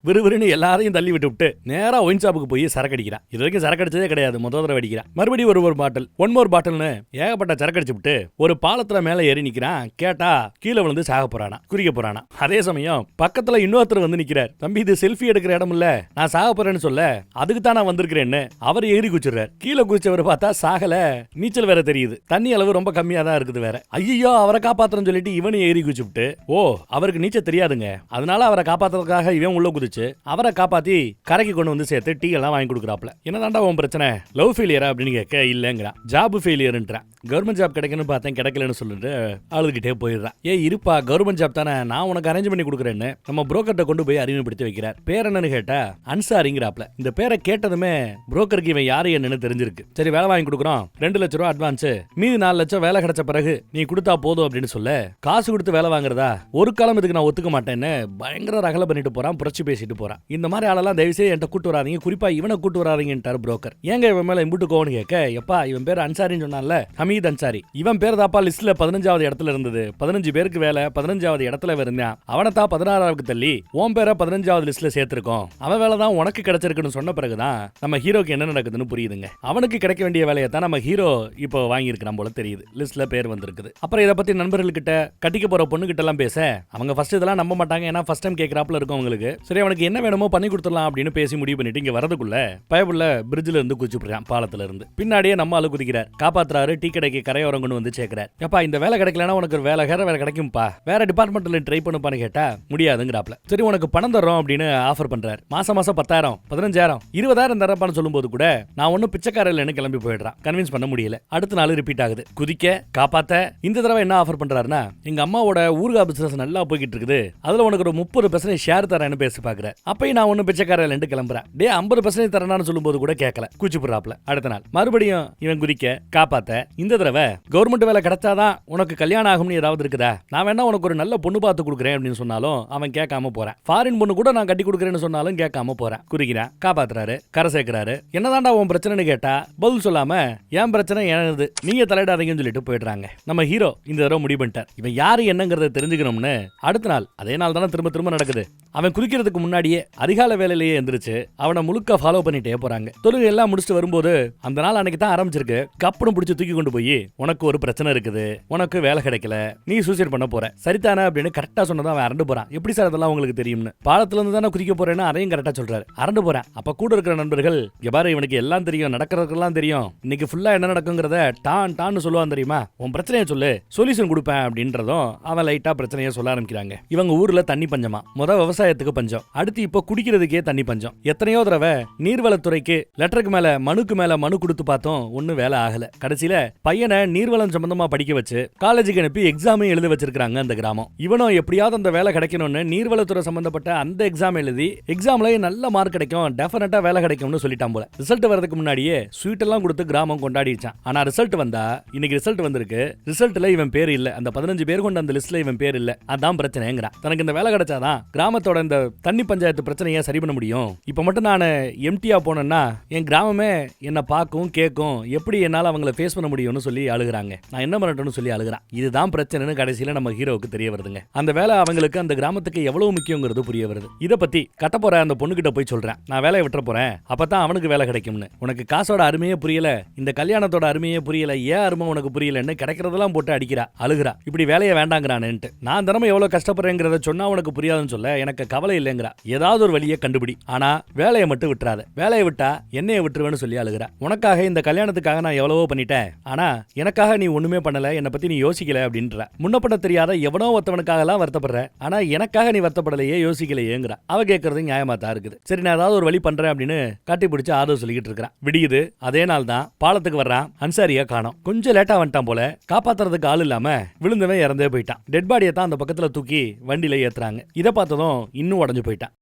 விறுவிறுன்னு எல்லாரையும் தள்ளி விட்டு விட்டு நேராக ஒயின் ஷாப்புக்கு போய் சரக்கு அடிக்கிறான். இது வரைக்கும் சரக்கு அடிச்சதே கிடையாது. முத தடவை அடிக்கிறான். மறுபடியும் ஒரு ஒரு பாட்டில் ஒன் மோர் பாட்டில்னு ஏகப்பட்ட சரக்கு அடிச்சு விட்டு ஒரு பாலத்துல மேலே ஏறி நிற்கிறான் கேட்டா கீழே விழுந்து சாக போறானா குறிக்க போறானா. அதே சமயம் பக்கத்துல இன்னொருத்தர் வந்து நிற்கிறார் தம்பி இது செல்ஃபி எடுக்கிற இடம் இல்ல. நான் சாக போறேன்னு சொல்ல அதுக்கு தான் நான் வந்திருக்கிறேன்னு அவர் ஏறி குச்சிடுறார் கீழே குச்சிச்சவர் பார்த்தா சாகல. நீச்சல் வேற தெரியுது. தண்ணி அளவு ரொம்ப கம்மியாக தான் இருக்குது வேற. ஐயோ அவரை காப்பாத்துறேன்னு சொல்லிட்டு இவனையும் ஏறி குச்சிவிட்டு ஓ அவருக்கு நீச்சல் தெரியாதுங்க. அதனால அவரை காப்பாத்துறதுக்காக இவன் உள்ள குதிச்சு அவரை காப்பாத்தி கரைக்கு கொண்டு வந்து சேர்த்து டீ எல்லாம் வாங்கி கொடுக்குறாப்ல என்னதாண்டா உன் பிரச்சனை? லவ் ஃபெயிலியரா அப்படின்னு கேட்க இல்லைங்கிறான் ஜாப் ஃபெயிலியர்ன்றான் கவர்மெண்ட் ஜாப் கிடைக்குன்னு பார்த்தேன் கிடைக்கலன்னு சொல்லிட்டு அழுதுகிட்டே போயிடுறான் ஏ இருப்பா கவர்மெண்ட் ஜாப் தானே நான் உனக்கு அரேஞ்ச் பண்ணி கொடுக்குறேன்னு நம்ம புரோக்கர்ட்ட கொண்டு போய் அறிமுகப்படுத்தி வைக்கிறார். பேர் என்னன்னு கேட்டா அன்சாரிங்கிறாப்ல இந்த பேரை கேட்டதுமே புரோக்கருக்கு இவன் யாரு என்னன்னு தெரிஞ்சிருக்கு. சரி வேலை வாங்கி கொடுக்குறோம். ரெண்டு லட்ச ரூபா அட்வான்ஸ் மீதி நாலு லட்சம் வேலை கிடைச்ச பிறகு நீ கொடுத்தா போதும் அப்படின்னு சொல்ல காசு கொடுத்து வேலை வாங்குறதா? ஒரு காலம் இதுக்கு நான் ஒத்துக்க மாட்டேன்னு பயங்கர ரகலை பண்ணிட்டு போறான் புரட்சி பேசிட்டு போறான் இந்த மாதிரி ஆளெல்லாம் தயவு செய்து என்கிட்ட கூட்டு வராதீங்க. குறிப்பா இவனை கூட்டு வராதீங்கன்ட்டார் புரோக்கர் ஏங்க இவன் மேல இம்புட்டு கோவனு கேட்க? எப்பா இவன் பேர் அன்சாரின்னு சொன்னான்ல? ஹமீத் அன்சாரி. இவன் பேர் தாப்பா லிஸ்ட்ல பதினஞ்சாவது இடத்துல இருந்தது. பதினஞ்சு பேருக்கு வேலை பதினஞ்சாவது இடத்துல இருந்தான் அவனை தான் பதினாறாவுக்கு தள்ளி ஓம் பேரை பதினஞ்சாவது லிஸ்ட்ல சேர்த்திருக்கோம். அவன் வேலை தான் உனக்கு கிடைச்சிருக்குன்னு சொன்ன பிறகுதான் நம்ம ஹீரோக்கு என்ன நடக்குதுன்னு புரியுதுங்க. அவனுக்கு கிடைக்க வேண்டிய வேலையை தான் நம்ம ஹீரோ இப்போ வாங்கியிருக்கிறான் போல தெரியுது. லிஸ்ட்ல பேர் வந்திருக்குது. அப்புறம் இதை பத்தி நண்பர்கள்கிட்ட கட்டிக்க போற பொண்ணு கிட்ட எல்லாம் பேச. அவங்க ஃபர்ஸ்ட் இதெல்லாம் நம்ப மாட்டாங்க. ஏன்னா ஃபர்ஸ்ட் டைம் கேட்கறாப்புல இருக்கும் அவங்களுக்கு சரி அவனுக்கு என்ன வேணுமோ பண்ணி கொடுத்துடலாம் அப்படின்னு பேசி முடிவு பண்ணிட்டு இங்க வரதுக்குள்ள பயபுள்ள பிரிட்ஜ்ல இருந்து குதிச்சு பாலத்துல இருந்து பின்னாடியே நம்ம ஆளு குதிக்கிறார். காப்பாத்துறாரு டீ கடைக்கு கரையோரம் கொண்டு வந்து சேர்க்கிறார். எப்பா இந்த வேலை கிடைக்கலனா உனக்கு ஒரு வேலை வேற வேலை கிடைக்கும்பா வேற டிபார்ட்மெண்ட்ல ட்ரை பண்ணுப்பான்னு கேட்டா முடியாதுங்கிறாப்ல. சரி உனக்கு பணம் தரோம் அப்படின்னு ஆஃபர் பண்றாரு. மாசம் மாசம் பத்தாயிரம் பதினஞ்சாயிரம் இருபதாயிரம் தரப்பான்னு சொல்லும்போது கூட நான் ஒன்னும் பிச்சைக்கார இல்லைன்னு கிளம்பி போயிடுறான். கன்வின்ஸ் பண்ண முடியல. அடுத்த நாள் ரிப்பீட் ஆகுது. குதிக்க காப்பாத்த இந்த தடவை என்ன ஆஃபர் பண்றாருன்னா எங்க அம்மாவோட ஊர்கா பிசினஸ் நல்லா போய்கிட்டு இருக்குது. அதுல உனக்கு ஒரு முப்பது பர்சன்ட் ஷேர் தரேன்னு பேசி பாக்குறேன் அப்பயும் நான் ஒன்னும் பிச்சைக்காரன் கிளம்புறேன் டே ஐம்பது பர்சன்ட் தரேன்னு சொல்லும்போது கூட கேட்கல கூச்சி போடுறாப்ல. அடுத்த நாள். மறுபடியும் இவன் குதிக்க காப்பாத்த இந்த தடவை கவர்மெண்ட் வேலை கிடைச்சாதான் உனக்கு கல்யாணம் ஆகும்னு ஏதாவது இருக்குதா? நான் வேணா உனக்கு ஒரு நல்ல பொண்ணு பார்த்து கொடுக்குறேன் அப்படின்னு சொன்னாலும் அவன் கேட்காம போறான். ஃபாரின் பொண்ணு கூட நான் கட்டி கொடுக்குறேன்னு சொன்னாலும் கேட்காம போறேன். குறிக்கிறேன் காப்பாத்துறாரு கரை சேர்க்கிறாரு. என்னதான்டா உன் பிரச்சனைன்னு கேட்டா பதில் சொல்லாம என் பிரச்சனை எனது. நீங்க தலையிடாதீங்கன்னு சொல்லிட்டு போயிடுறாங்க. நம்ம ஹீரோ இந்த தடவை முடிவு பண்ணிட்டார். இவன் யாரு என்னங்கிறத தெரிஞ்சுக்கணும்னு அடுத்த நாள் அதே நாள் தானே திரும்ப திரும்ப நடக்குது. அவன் குதிக்கிறதுக்கு முன்னாடியே அதிகால வேலையிலேயே எந்திரிச்சு அவனை முழுக்க ஃபாலோ பண்ணிட்டே போறாங்க. தொழுகை எல்லாம் முடிச்சுட்டு வரும்போது அந்த நாள் அன்னைக்கு தான் ஆரம்பிச்சிருக்கு. கப்புனு பிடிச்சி தூக்கி கொண்டு போய் உனக்கு ஒரு பிரச்சனை இருக்குது. உனக்கு வேலை கிடைக்கல. நீ சூசைட் பண்ண போற. சரிதானே? அப்படின்னு கரெக்டா சொன்னதான் அவன் அரண்டு போறான். எப்படி சார் அதெல்லாம் உங்களுக்கு தெரியும்னு? பாலத்துல இருந்து தானே குதிக்க போறேன்னு அதையும் கரெக்டா சொல்றாரு. அரண்டு போறேன். அப்ப கூட இருக்கிற நண்பர்கள் எவ்வாறு இவனுக்கு எல்லாம் தெரியும். நடக்கிறதுக்கெல்லாம் தெரியும். இன்னைக்கு ஃபுல்லா என்ன நடக்குங்கிறத டான் டான்னு சொல்லுவான் தெரியுமா? உன் பிரச்சனையை சொல்லு. சொல்யூஷன் கொடுப்பேன் அப்படின்றதும் அவன் லைட்டா பிரச்சனையை சொல்ல ஆரம்பிக்கிறாங்க. இவங்க ஊர்ல தண்ணி பஞ்சமா. முத விவசாய விவசாயத்துக்கு பஞ்சம். அடுத்து இப்போ குடிக்கிறதுக்கே தண்ணி பஞ்சம். எத்தனையோ தடவை நீர்வளத்துறைக்கு லெட்டருக்கு மேல மனுக்கு மேல மனு கொடுத்து பார்த்தோம் ஒன்னும் வேலை ஆகல. கடைசியில பையனை நீர்வளம் சம்பந்தமா படிக்க வச்சு காலேஜுக்கு அனுப்பி எக்ஸாமே எழுத வச்சிருக்காங்க அந்த கிராமம். இவனும் எப்படியாவது அந்த வேலை கிடைக்கணும்னு நீர்வளத்துறை சம்பந்தப்பட்ட அந்த எக்ஸாம் எழுதி எக்ஸாம்ல நல்ல மார்க் கிடைக்கும் டெஃபினட்டா வேலை கிடைக்கும்னு சொல்லிட்டான் போல. ரிசல்ட் வரதுக்கு முன்னாடியே ஸ்வீட் எல்லாம் கொடுத்து கிராமம் கொண்டாடிச்சான் ஆனா ரிசல்ட் வந்தா இன்னைக்கு ரிசல்ட் வந்திருக்கு. ரிசல்ட்ல இவன் பேர் இல்ல. அந்த பதினஞ்சு பேர் கொண்ட அந்த லிஸ்ட்ல இவன் பேர் இல்ல. அதான் பிரச்சனைங்கிறான். தனக்கு இந்த வேலை கிடைச்சாதான் கிராமத்தோட இந்த தண்ணி பஞ்சாயத்து பிரச்சனையை சரி பண்ண முடியும்? இப்போ மட்டும் நான் எம்டியா போனேன்னா என் கிராமமே என்னை பார்க்கும் கேட்கும் எப்படி என்னால் அவங்கள ஃபேஸ் பண்ண முடியும்னு சொல்லி அழுகுறாங்க. நான் என்ன பண்ணட்டும்னு சொல்லி அழுகுறான். இதுதான் பிரச்சனைன்னு கடைசியில் நம்ம ஹீரோவுக்கு தெரிய வருதுங்க. அந்த வேலை அவங்களுக்கு அந்த கிராமத்துக்கு எவ்வளவு முக்கியங்கிறது புரிய வருது. இதை பற்றி கட்ட அந்த பொண்ணுக்கிட்ட போய் சொல்கிறேன் நான் வேலையை விட்டுற போகிறேன் அப்போ தான் அவனுக்கு வேலை கிடைக்கும்னு. உனக்கு காசோட அருமையே புரியல. இந்த கல்யாணத்தோட அருமையே புரியல. ஏன் அருமை உனக்கு புரியலன்னு கிடைக்கிறதெல்லாம் போட்டு அடிக்கிறா அழுகுறா. இப்படி வேலையை வேண்டாங்கிறானேன்ட்டு. நான் தினமும் எவ்வளோ கஷ்டப்படுறேங்கிறத சொன்னா உனக்கு புரியாதுன்னு சொல்ல எனக்கு கவலை இல்லைங்கிறா. ஏதாவது ஒரு வழியை கண்டுபிடி. ஆனா வேலையை மட்டும் விட்டுறாத. வேலையை விட்டா என்னைய விட்டுருவேன்னு சொல்லி அழுகிறா. உனக்காக இந்த கல்யாணத்துக்காக நான் எவ்வளவோ பண்ணிட்டேன். ஆனா எனக்காக நீ ஒண்ணுமே பண்ணல. என்னை பத்தி நீ யோசிக்கல அப்படின்ற. முன்ன பண்ண தெரியாத எவனோ ஒருத்தவனுக்காக எல்லாம் வருத்தப்படுற ஆனா எனக்காக நீ வருத்தப்படலையே யோசிக்கலையேங்கிற. அவ கேட்கறது நியாயமா தான் இருக்குது. சரி நான் ஏதாவது ஒரு வழி பண்றேன் அப்படின்னு காட்டி பிடிச்சு ஆதரவு சொல்லிக்கிட்டு இருக்கிறான் விடியுது. அதே நாள் தான் பாலத்துக்கு வர்றான். அன்சாரியா காணோம். கொஞ்சம் லேட்டா வந்துட்டான் போல. காப்பாத்துறதுக்கு ஆள் இல்லாம விழுந்தவன் இறந்தே போயிட்டான். டெட் பாடியை தான் அந்த பக்கத்துல தூக்கி வண்டியில ஏத்துறாங்க. இதை பார்த்ததும் இன்னும் உடஞ்சு போயிட்டேன்.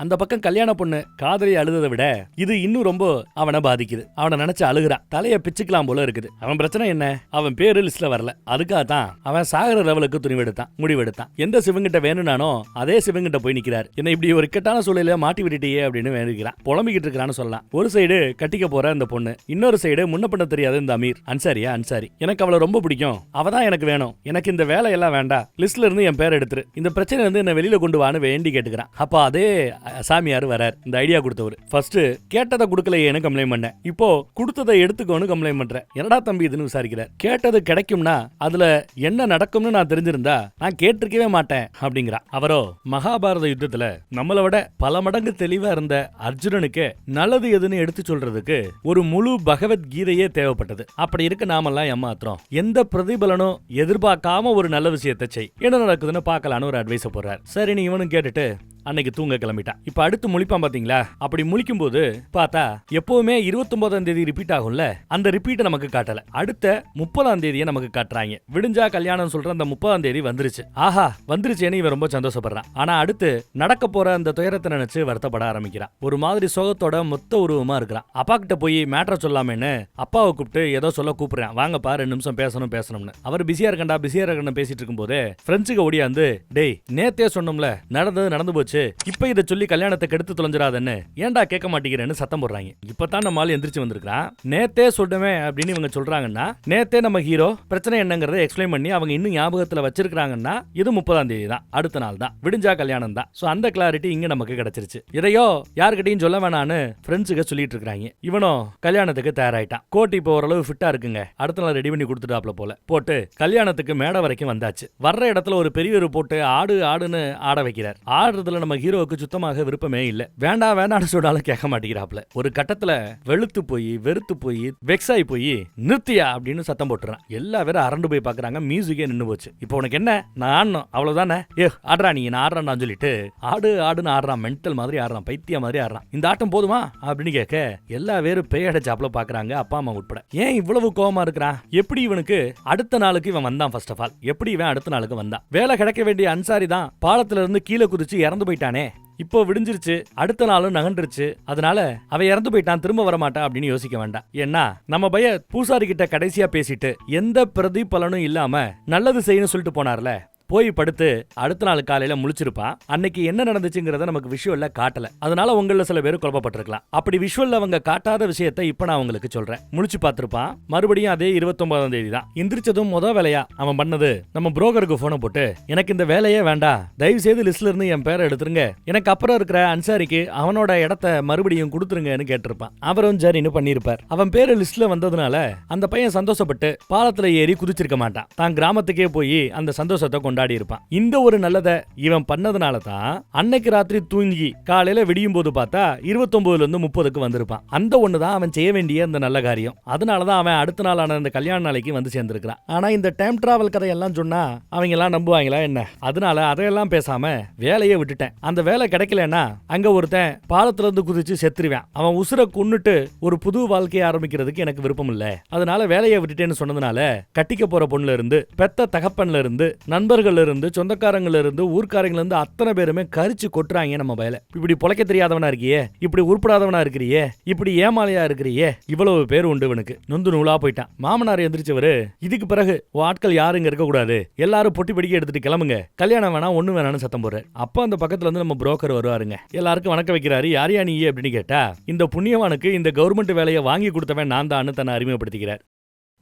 அந்த பக்கம் கல்யாண பொண்ணு காதலி அழுததை விட இது இன்னும் ரொம்ப அவனை பாதிக்குது. அவனை நினைச்சு அழுகுறான் தலைய பிச்சுக்கலாம் போல இருக்குது. அவன் பிரச்சனை என்ன? அவன் பேரு லிஸ்ட்ல வரல. அதுக்காக தான் அவன் சாகர லெவலுக்கு துணிவெடுத்தான் முடிவெடுத்தான். எந்த சிவங்கிட்ட வேணும்னானோ அதே சிவங்கிட்ட போய் நிக்கிறார். என்ன இப்படி ஒரு கெட்டான சூழல மாட்டி விட்டுட்டியே அப்படின்னு வேணுகிறான் புலம்பிக்கிட்டு இருக்கிறான்னு சொல்லலாம். ஒரு சைடு கட்டிக்க போற அந்த பொண்ணு இன்னொரு சைடு முன்ன பண்ண தெரியாத இந்த அமீர். அன்சாரியா? அன்சாரி. எனக்கு அவளை ரொம்ப பிடிக்கும். அவ தான் எனக்கு வேணும். எனக்கு இந்த வேலையெல்லாம் வேண்டாம். லிஸ்ட்ல இருந்து என் பேர் எடுத்துரு. இந்த பிரச்சனை வந்து என்ன வெளியில கொண்டு வான்னு வேண்டி கேட்டுக்கிறான். அப்ப அதே சாமியார் வரார். இந்த ஐடியா கொடுத்தவர். ஃபர்ஸ்ட் கேட்டதை கொடுக்கலையேன்னு கம்ப்ளைண்ட் பண்ணேன். இப்போ கொடுத்ததை எடுத்துக்கோன்னு கம்ப்ளைண்ட் பண்றேன். என்னடா தம்பி இதுன்னு விசாரிக்கிறார். கேட்டது கிடைக்கும்னா அதுல என்ன நடக்கும்னு நான் தெரிஞ்சிருந்தா நான் கேட்டிருக்கவே மாட்டேன் அப்படிங்கிறா. அவரோ மகாபாரத யுத்தத்துல நம்மளை விட பல மடங்கு தெளிவா இருந்த அர்ஜுனனுக்கு நல்லது எதுன்னு எடுத்து சொல்றதுக்கு ஒரு முழு பகவத்கீதையே தேவைப்பட்டது. அப்படி இருக்க நாமெல்லாம் ஏமாத்துறோம். எந்த பிரதிபலனும் எதிர்பார்க்காம ஒரு நல்ல விஷயத்தை செய். என்ன நடக்குதுன்னு பார்க்கலான்னு ஒரு அட்வைஸ் போடுறார். சரி நீ இவனும் கேட்டுட்டு அன்னைக்கு தூங்க கிளம்பிட்டான் இப்ப அடுத்து முழிப்பான் பாத்தீங்களா? அப்படி முழிக்கும் போது பார்த்தா எப்பவுமே இருபத்தொன்பதாம் தேதி ரிப்பீட் ஆகும்ல? அந்த ரிப்பீட்டை நமக்கு காட்டல. அடுத்த முப்பதாம் தேதியை நமக்கு காட்டுறாங்க. விடிஞ்சா கல்யாணம் சொல்ற அந்த முப்பதாம் தேதி வந்துருச்சு. ஆஹா வந்துருச்சேன்னு இவன் ரொம்ப சந்தோஷப்படுறான். ஆனா அடுத்து நடக்க போற அந்த துயரத்தை நினைச்சு வருத்தப்பட ஆரம்பிக்கிறான் ஒரு மாதிரி சோகத்தோட மொத்த உருவமா இருக்கிறான். அப்பா கிட்ட போய் மேட்ரை சொல்லாமேன்னு அப்பாவை கூப்பிட்டு ஏதோ சொல்ல கூப்பிடுறேன். வாங்கப்பா ரெண்டு நிமிஷம் பேசணும் பேசணும்னு. அவர் பிஸியா இருக்கண்டா பிஸியா இருக்கணும் பேசிட்டு இருக்கும்போதே ஃப்ரெண்ட்ஸுக்கு ஓடியாந்து டேய் நேத்தே சொன்னோம்ல நடந்தது நடந்து போச்சு. இப்ப இதை சொல்லி கல்யாணத்தை கெடுத்து தொலைஞ்சிடாதன்னு ஏன்டா கேட்க மாட்டேங்கிறேன்னு சத்தம் போடுறாங்க. இப்பதான் நம்ம ஆள் எந்திரிச்சு வந்திருக்கான் நேத்தே சொல்லுமே அப்படின்னு இவங்க சொல்றாங்கன்னா நேத்தே நம்ம ஹீரோ பிரச்சனை என்னங்கறத எக்ஸ்பிளைன் பண்ணி அவங்க இன்னும் ஞாபகத்துல வச்சிருக்காங்கன்னா இது முப்பதாம் தேதி தான் அடுத்த நாள் தான். விடிஞ்சா கல்யாணம் தான். சோ அந்த கிளாரிட்டி இங்க நமக்கு கிடைச்சிருச்சு. இதையோ யாருக்கிட்டையும் சொல்ல வேணான்னு ஃப்ரெண்ட்ஸுக்கு சொல்லிட்டு இருக்காங்க இவனும் கல்யாணத்துக்கு தயாராயிட்டான். கோட் இப்போ ஓரளவு ஃபிட்டா இருக்குங்க. அடுத்த நாள் ரெடி பண்ணி கொடுத்துட்டாப்ல போல. போட்டு கல்யாணத்துக்கு மேடை வரைக்கும் வந்தாச்சு. வர்ற இடத்துல ஒரு பெரியவர் போட்டு ஆடு ஆடுன்னு ஆட வைக்கிறார். ஆடுறதுல நம்ம ஹீரோவுக்கு சுத்தமாக விருப்பமே இல்லை. வேண்டாம் வேண்டாம்னு சொன்னாலும் கேட்க மாட்டேங்கிறாப்ல ஒரு கட்டத்துல வெளுத்து போய் வெறுத்து போய் வெக்ஸ் போய் நிறுத்தியா அப்படின்னு சத்தம் போட்டுறான். எல்லா பேரும் அரண்டு போய் பாக்குறாங்க மியூசிக்கே நின்னு போச்சு. இப்போ உனக்கு என்ன? நான் ஆடணும். அவ்வளவுதானே? ஏ ஆடுறா நீ நான் ஆடுறான்னு சொல்லிட்டு ஆடு ஆடுன்னு ஆடுறான். மென்டல் மாதிரி ஆடுறான். பைத்திய மாதிரி ஆடுறான். இந்த ஆட்டம் போதுமா? அப்படின்னு கேட்க எல்லா பேரும் பேயடைச்சாப்ல பாக்குறாங்க அப்பா அம்மா உட்பட. ஏன் இவ்வளவு கோவமா இருக்கிறான்? எப்படி இவனுக்கு அடுத்த நாளுக்கு இவன் வந்தான் ஃபர்ஸ்ட் ஆஃப் ஆல் எப்படி இவன் அடுத்த நாளுக்கு வந்தான்? வேலை கிடைக்க வேண்டிய அன்சாரி தான். பாலத்துல இருந்து கீழே குதிச்சு இறந்து போயிட்டானே. இப்போ விடிஞ்சிருச்சு அடுத்த நாளும் நகண்டுருச்சு அதனால அவ இறந்து போயிட்டான் திரும்ப வர மாட்டான் அப்படின்னு யோசிக்க வேண்டாம். ஏன்னா நம்ம பைய பூசாரி கிட்ட கடைசியா பேசிட்டு எந்த பிரதிபலனும் இல்லாம நல்லது செய்யணும்னு சொல்லிட்டு போனார்ல. போய் படுத்து அடுத்த நாள் காலையில முழிச்சிருப்பான் அன்னைக்கு என்ன நடந்துச்சுங்கிறத நமக்கு விஷுவல்ல காட்டல. அதனால உங்கள சில பேர் குழப்பப்பட்டிருக்கலாம். அப்படி விஷுவல்ல அவங்க காட்டாத விஷயத்தை இப்ப நான் உங்களுக்கு சொல்றேன். முழிச்சு பார்த்திருப்பான். மறுபடியும் அதே இருபத்தொன்பதாம் தேதி தான். எந்திரிச்சதும் முத வேலையா? அவன் பண்ணது நம்ம புரோக்கருக்கு போனை போட்டு எனக்கு இந்த வேலையே வேண்டாம். தயவு செய்து லிஸ்ட்ல இருந்து என் பேரை எடுத்துருங்க. எனக்கு அப்புறம் இருக்கிற அன்சாரிக்கு அவனோட இடத்த மறுபடியும் கொடுத்துருங்கன்னு கேட்டிருப்பான். அவரும் சரின்னு பண்ணியிருப்பார். அவன் பேரு லிஸ்ட்ல வந்ததுனால அந்த பையன் சந்தோஷப்பட்டு பாலத்துல ஏறி குதிச்சிருக்க மாட்டான். தான் கிராமத்துக்கே போய் அந்த சந்தோஷத்தை கொண்டாடி கொண்டாடி இருப்பான். இந்த ஒரு நல்லதை இவன் பண்ணதுனால தான் அன்னைக்கு ராத்திரி தூங்கி காலையில விடியும் போது பார்த்தா இருபத்தொன்பதுல இருந்து முப்பதுக்கு வந்திருப்பான். அந்த ஒண்ணு தான் அவன் செய்ய வேண்டிய அந்த நல்ல காரியம். அதனாலதான் அவன் அடுத்த நாளான இந்த கல்யாண நாளைக்கு வந்து சேர்ந்திருக்கிறான். ஆனா இந்த டைம் டிராவல் கதையெல்லாம் சொன்னா அவங்க எல்லாம் நம்புவாங்களா என்ன? அதனால அதையெல்லாம் பேசாம வேலையை விட்டுட்டேன். அந்த வேலை கிடைக்கலன்னா அங்க ஒருத்தன் பாலத்துல இருந்து குதிச்சு செத்துருவேன். அவன் உசுரை கொன்னுட்டு ஒரு புது வாழ்க்கையை ஆரம்பிக்கிறதுக்கு எனக்கு விருப்பம் இல்ல. அதனால வேலையை விட்டுட்டேன்னு சொன்னதுனால கட்டிக்க போற பொண்ணுல இருந்து பெத்த தகப்பன்ல இருந்து நண்பர்கள் இருந்து சொந்தக்காரங்கள்ல இருந்து இருந்து அத்தனை பேருமே கரிச்சு கொட்டுறாங்க நம்ம பயல இப்படி பொழைக்க தெரியாதவனா இருக்கியே? இப்படி உருப்படாதவனா இருக்கிறியே? இப்படி ஏமாலையா இருக்கிறியே? இவ்வளவு பேர் உண்டு இவனுக்கு. நொந்து நூலா போயிட்டான். மாமனார் எந்திரிச்சவரு இதுக்கு பிறகு உன் ஆட்கள் யாரும் இங்க இருக்க கூடாது எல்லாரும் பொட்டி பிடிக்க எடுத்துட்டு கிளம்புங்க. கல்யாணம் வேணா ஒண்ணு வேணாம்னு சத்தம் போடுறாரு. அப்ப அந்த பக்கத்துல இருந்து நம்ம புரோக்கர் வருவாருங்க. எல்லாருக்கும் வணக்கம் வைக்கிறாரு. யார் யா நீ? அப்படின்னு கேட்டா இந்த புண்ணியவானுக்கு இந்த கவர்மெண்ட் வேலையை வாங்கி கொடுத்தவன் நான் தான் தன்னை அறிமுகப்படுத்திக்கிறார்.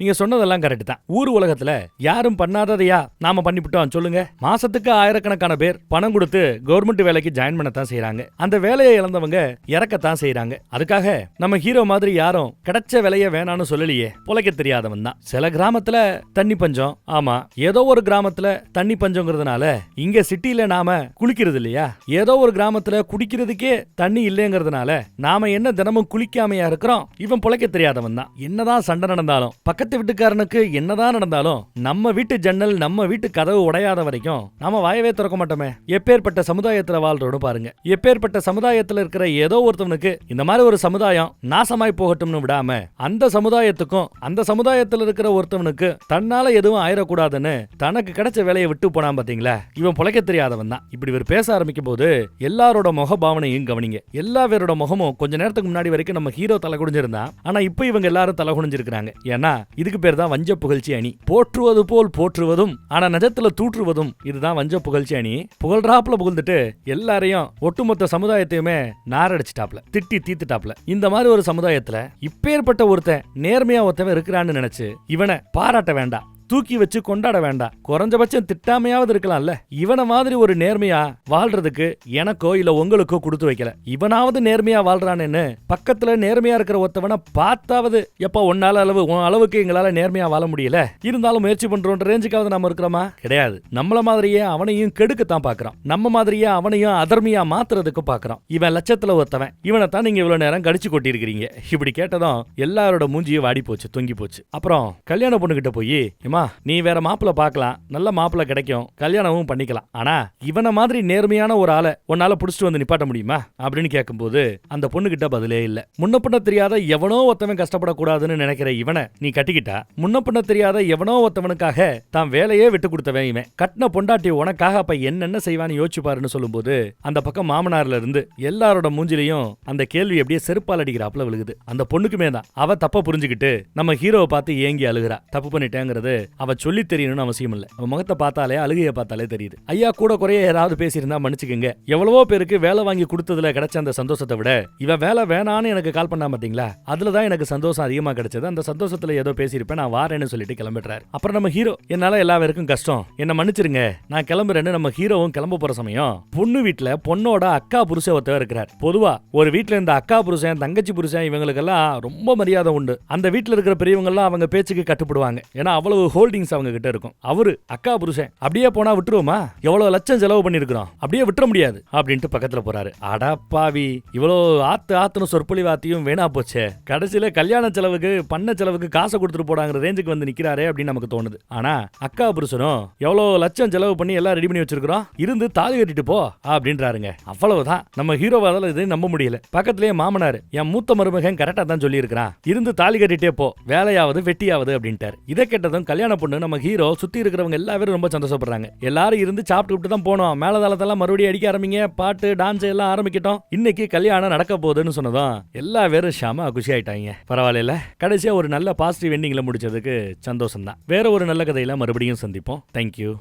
நீங்க சொன்னதெல்லாம் கரெக்ட் தான். ஊர் உலகத்துல யாரும் பண்ணாததையா நாம பண்ணிவிட்டோம் சொல்லுங்க. மாசத்துக்கு ஆயிரக்கணக்கான பேர் பணம் கொடுத்து கவர்மெண்ட் வேலைக்கு ஜாயின் பண்ணத்தான் செய்றாங்க. அந்த வேலையை இழந்தவங்க இறக்கத்தான் செய்யறாங்க அதுக்காக நம்ம ஹீரோ மாதிரி யாரும் கிடைச்ச வேலைய வேணாம்னு சொல்லலையே. பொழைக்க தெரியாதவன் தான். சில கிராமத்துல தண்ணி பஞ்சம். ஆமா ஏதோ ஒரு கிராமத்துல தண்ணி பஞ்சங்கிறதுனால இங்க சிட்டில நாம குளிக்கிறது இல்லையா? ஏதோ ஒரு கிராமத்துல குடிக்கிறதுக்கே தண்ணி இல்லைங்கிறதுனால நாம என்ன தினமும் குளிக்காமையா இருக்கிறோம்? இவன் புழைக்க தெரியாதவன் தான். என்னதான் சண்டை நடந்தாலும் பக்கத்து வீட்டுக்காரனுக்கு என்னதான் நடந்தாலும் நம்ம வீட்டு ஜன்னல் நம்ம வீட்டு கதவு உடையாத வரைக்கும் நாம வாயவே திறக்க மாட்டோமே. எப்பேற்பட்ட சமுதாயத்துல வாழ்றோம்னு பாருங்க. எப்பேற்பட்ட சமுதாயத்துல இருக்கிற ஏதோ ஒருத்தவனுக்கு இந்த மாதிரி ஒரு சமுதாயம் நாசமாய் போகட்டும்னு விடாம அந்த சமுதாயத்துக்கும் அந்த சமுதாயத்துல இருக்கிற ஒருத்தவனுக்கு தன்னால எதுவும் ஆயிடக்கூடாதுன்னு தனக்கு கிடைச்ச வேலையை விட்டு போனான் பாத்தீங்களா? இவன் பிழைக்க தெரியாதவன் தான். இப்படி இவர் பேச ஆரம்பிக்கும் போது எல்லாரோட முக பாவனையும் கவனிங்க. எல்லா பேரோட முகமும் கொஞ்ச நேரத்துக்கு முன்னாடி வரைக்கும் நம்ம ஹீரோ தலை குடிஞ்சிருந்தான் ஆனா இப்போ இவங்க எல்லாரும் தலை குனிஞ்சிருக்காங்க ஏன்னா இதுக்கு பேர் தான் வஞ்ச புகழ்ச்சி அணி. போற்றுவது போல் போற்றுவதும் ஆனா நிஜத்துல தூற்றுவதும் இதுதான் வஞ்ச புகழ்ச்சி அணி. புகழ்றாப்புல புகழ்ந்துட்டு எல்லாரையும் ஒட்டுமொத்த சமுதாயத்தையுமே நாரடிச்சிட்டாப்ல திட்டி தீத்துட்டாப்ல இந்த மாதிரி ஒரு சமுதாயத்துல இப்பேற்பட்ட ஒருத்தன் நேர்மையா ஒருத்தவன் இருக்கிறான்னு நினைச்சு இவனை பாராட்ட வேண்டாம். தூக்கி வச்சு கொண்டாட வேண்டாம் குறைஞ்சபட்சம் திட்டாமையாவது இருக்கலாம்ல. இவன மாதிரி ஒரு நேர்மையா வாழ்றதுக்கு எனக்கோ இல்ல உங்களுக்கோ கொடுத்து வைக்கல. இவனாவது நேர்மையா வாழ்றானேன்னு பக்கத்துல நேர்மையா இருக்கிற ஒருத்தவனை பார்த்தாவது எப்ப உன்னால அளவு உன் அளவுக்கு எங்களால நேர்மையா வாழ முடியல. இருந்தாலும் முயற்சி பண்றோன்ற ரேஞ்சுக்காவது நம்ம இருக்கிறோமா? கிடையாது. நம்மள மாதிரியே அவனையும் கெடுக்கத்தான் பாக்குறான். நம்ம மாதிரியே அவனையும் அதர்மியா மாத்துறதுக்கு பாக்குறான். இவன் லட்சத்துல ஒருத்தவன். இவனை தான் நீங்க இவ்வளவு நேரம் கடிச்சு கொட்டியிருக்கிறீங்க. இப்படி கேட்டதும் எல்லாரோட மூஞ்சியும் வாடி போச்சு தொங்கி போச்சு அப்புறம் கல்யாண பொண்ணுகிட்ட போய் ஏமா நீ வேற மாப்பிள்ள பார்க்கலாம். நல்ல மாப்பிள்ள கிடைக்கும். கல்யாணமும் பண்ணிக்கலாம். ஆனா இவனை மாதிரி நேர்மையான ஒரு ஆளை உன்னால புடிச்சிட்டு வந்து நிப்பாட்ட முடியுமா? அப்படின்னு கேட்கும்போது அந்த பொண்ணுகிட்ட பதிலே இல்ல. முன்ன பண்ண தெரியாத எவனோ ஒருத்தவன் கஷ்டப்படக்கூடாதுன்னு நினைக்கிற இவனை நீ கட்டிக்கிட்டா முன்ன பின்ன தெரியாத எவனோ ஒருத்தவனுக்காக தான் வேலையே விட்டு கொடுத்தவன் இவன். கட்டின பொண்டாட்டி உனக்காக அப்ப என்னென்ன செய்வான்னு யோசிச்சு பாருன்னு சொல்லும்போது அந்த பக்கம் மாமனார்ல இருந்து எல்லாரோட மூஞ்சிலையும் அந்த கேள்வி அப்படியே செருப்பால் அடிக்கிறாப்புல விழுகுது. அந்த பொண்ணுக்குமே தான். அவ தப்ப புரிஞ்சுக்கிட்டு நம்ம ஹீரோவை பார்த்து ஏங்கி அழுகுறா. தப்பு பண்ணிட்டேங்கிறது அவ சொல்லி தெரியணும்னு அவசியம் இல்லை. அவ முகத்தை பார்த்தாலே அழுகையை பார்த்தாலே தெரியுது. ஐயா கூட குறைய ஏதாவது பேசியிருந்தா மன்னிச்சுக்கோங்க. எவ்வளவோ பேருக்கு வேலை வாங்கி கொடுத்ததுல கிடைச்ச அந்த சந்தோஷத்தை விட இவ வேலை வேணான்னு எனக்கு கால் பண்ணா பாத்தீங்களா? அதுல தான் எனக்கு சந்தோஷம் அதிகமா கிடைச்சது. அந்த சந்தோஷத்துல ஏதோ பேசியிருப்பேன் நான் வாரேன்னு சொல்லிட்டு கிளம்பிடுறாரு. அப்புறம் நம்ம ஹீரோ என்னால எல்லா பேருக்கும் கஷ்டம். என்ன மன்னிச்சிருங்க நான் கிளம்புறேன்னு நம்ம ஹீரோவும் கிளம்ப போற சமயம் பொண்ணு வீட்டுல பொண்ணோட அக்கா புருஷன் ஒருத்தவர் இருக்கிறார். பொதுவா ஒரு வீட்டுல இந்த அக்கா புருஷன் தங்கச்சி புருஷன் இவங்களுக்கெல்லாம் ரொம்ப மரியாதை உண்டு. அந்த வீட்டுல இருக்கிற பெரியவங்க எல்லாம் அவங்க பேச்சுக்கு கட்டுப்படுவாங்க. ஏன்னா அவ்வளவு ஹோல்டிங்ஸ் அவங்க கிட்ட இருக்கும். அவரு அக்கா புருஷன் அப்படியே போனா விட்டுருவோமா? எவ்வளவு லட்சம் செலவு பண்ணிருக்கிறோம் அப்படியே விட்டுற முடியாது. அப்படின்ட்டு பக்கத்துல போறாரு. அடா பாவி இவ்வளோ ஆத்து ஆத்துன்னு சொற்பொழிவாத்தியும் வேணா போச்சே. கடைசியில கல்யாண செலவுக்கு பண்ண செலவுக்கு காசை கொடுத்துட்டு போடாங்கிற ரேஞ்சுக்கு வந்து நிக்கிறாரே அப்படின்னு நமக்கு தோணுது. ஆனா அக்கா புருஷனும் எவ்வளவு லட்சம் செலவு பண்ணி எல்லாம் ரெடி பண்ணி வச்சிருக்கிறோம். இருந்து தாலி கட்டிட்டு போ. அப்படின்றாருங்க. அவ்வளவுதான். நம்ம ஹீரோவாதால இது நம்ப முடியல. பக்கத்திலேயே மாமனார் என் மூத்த மருமகன் கரெக்டா தான் சொல்லி இருக்கிறான் இருந்து தாலி கட்டிட்டே போ. வேலையாவது வெட்டியாவது அப்படின்ட்டார். இதை கேட்டதும் கல்யாண பொண்ணு நம்ம ஹீரோ சுத்தி இருக்கிறவங்க எல்லாரும் ரொம்ப சந்தோஷப்படுறாங்க. எல்லாரும் இருந்து சாப்பிட்டு தான் போனோம். மேலதாளத்தெல்லாம் மறுபடியும் அடிக்க ஆரம்பிங்க. பாட்டு டான்ஸ் எல்லாம் ஆரம்பிக்கட்டும். இன்னைக்கு கல்யாணம் நடக்க போகுதுன்னு சொன்னதும் எல்லா பேரும் ஷாமா குஷி ஆயிட்டாங்க பரவாயில்ல கடைசியா ஒரு நல்ல பாசிட்டிவ் எண்டிங்ல முடிச்சதுக்கு சந்தோஷம் தான் வேற ஒரு நல்ல கதையில மறுபடியும் சந்திப்போம். தேங்க்யூ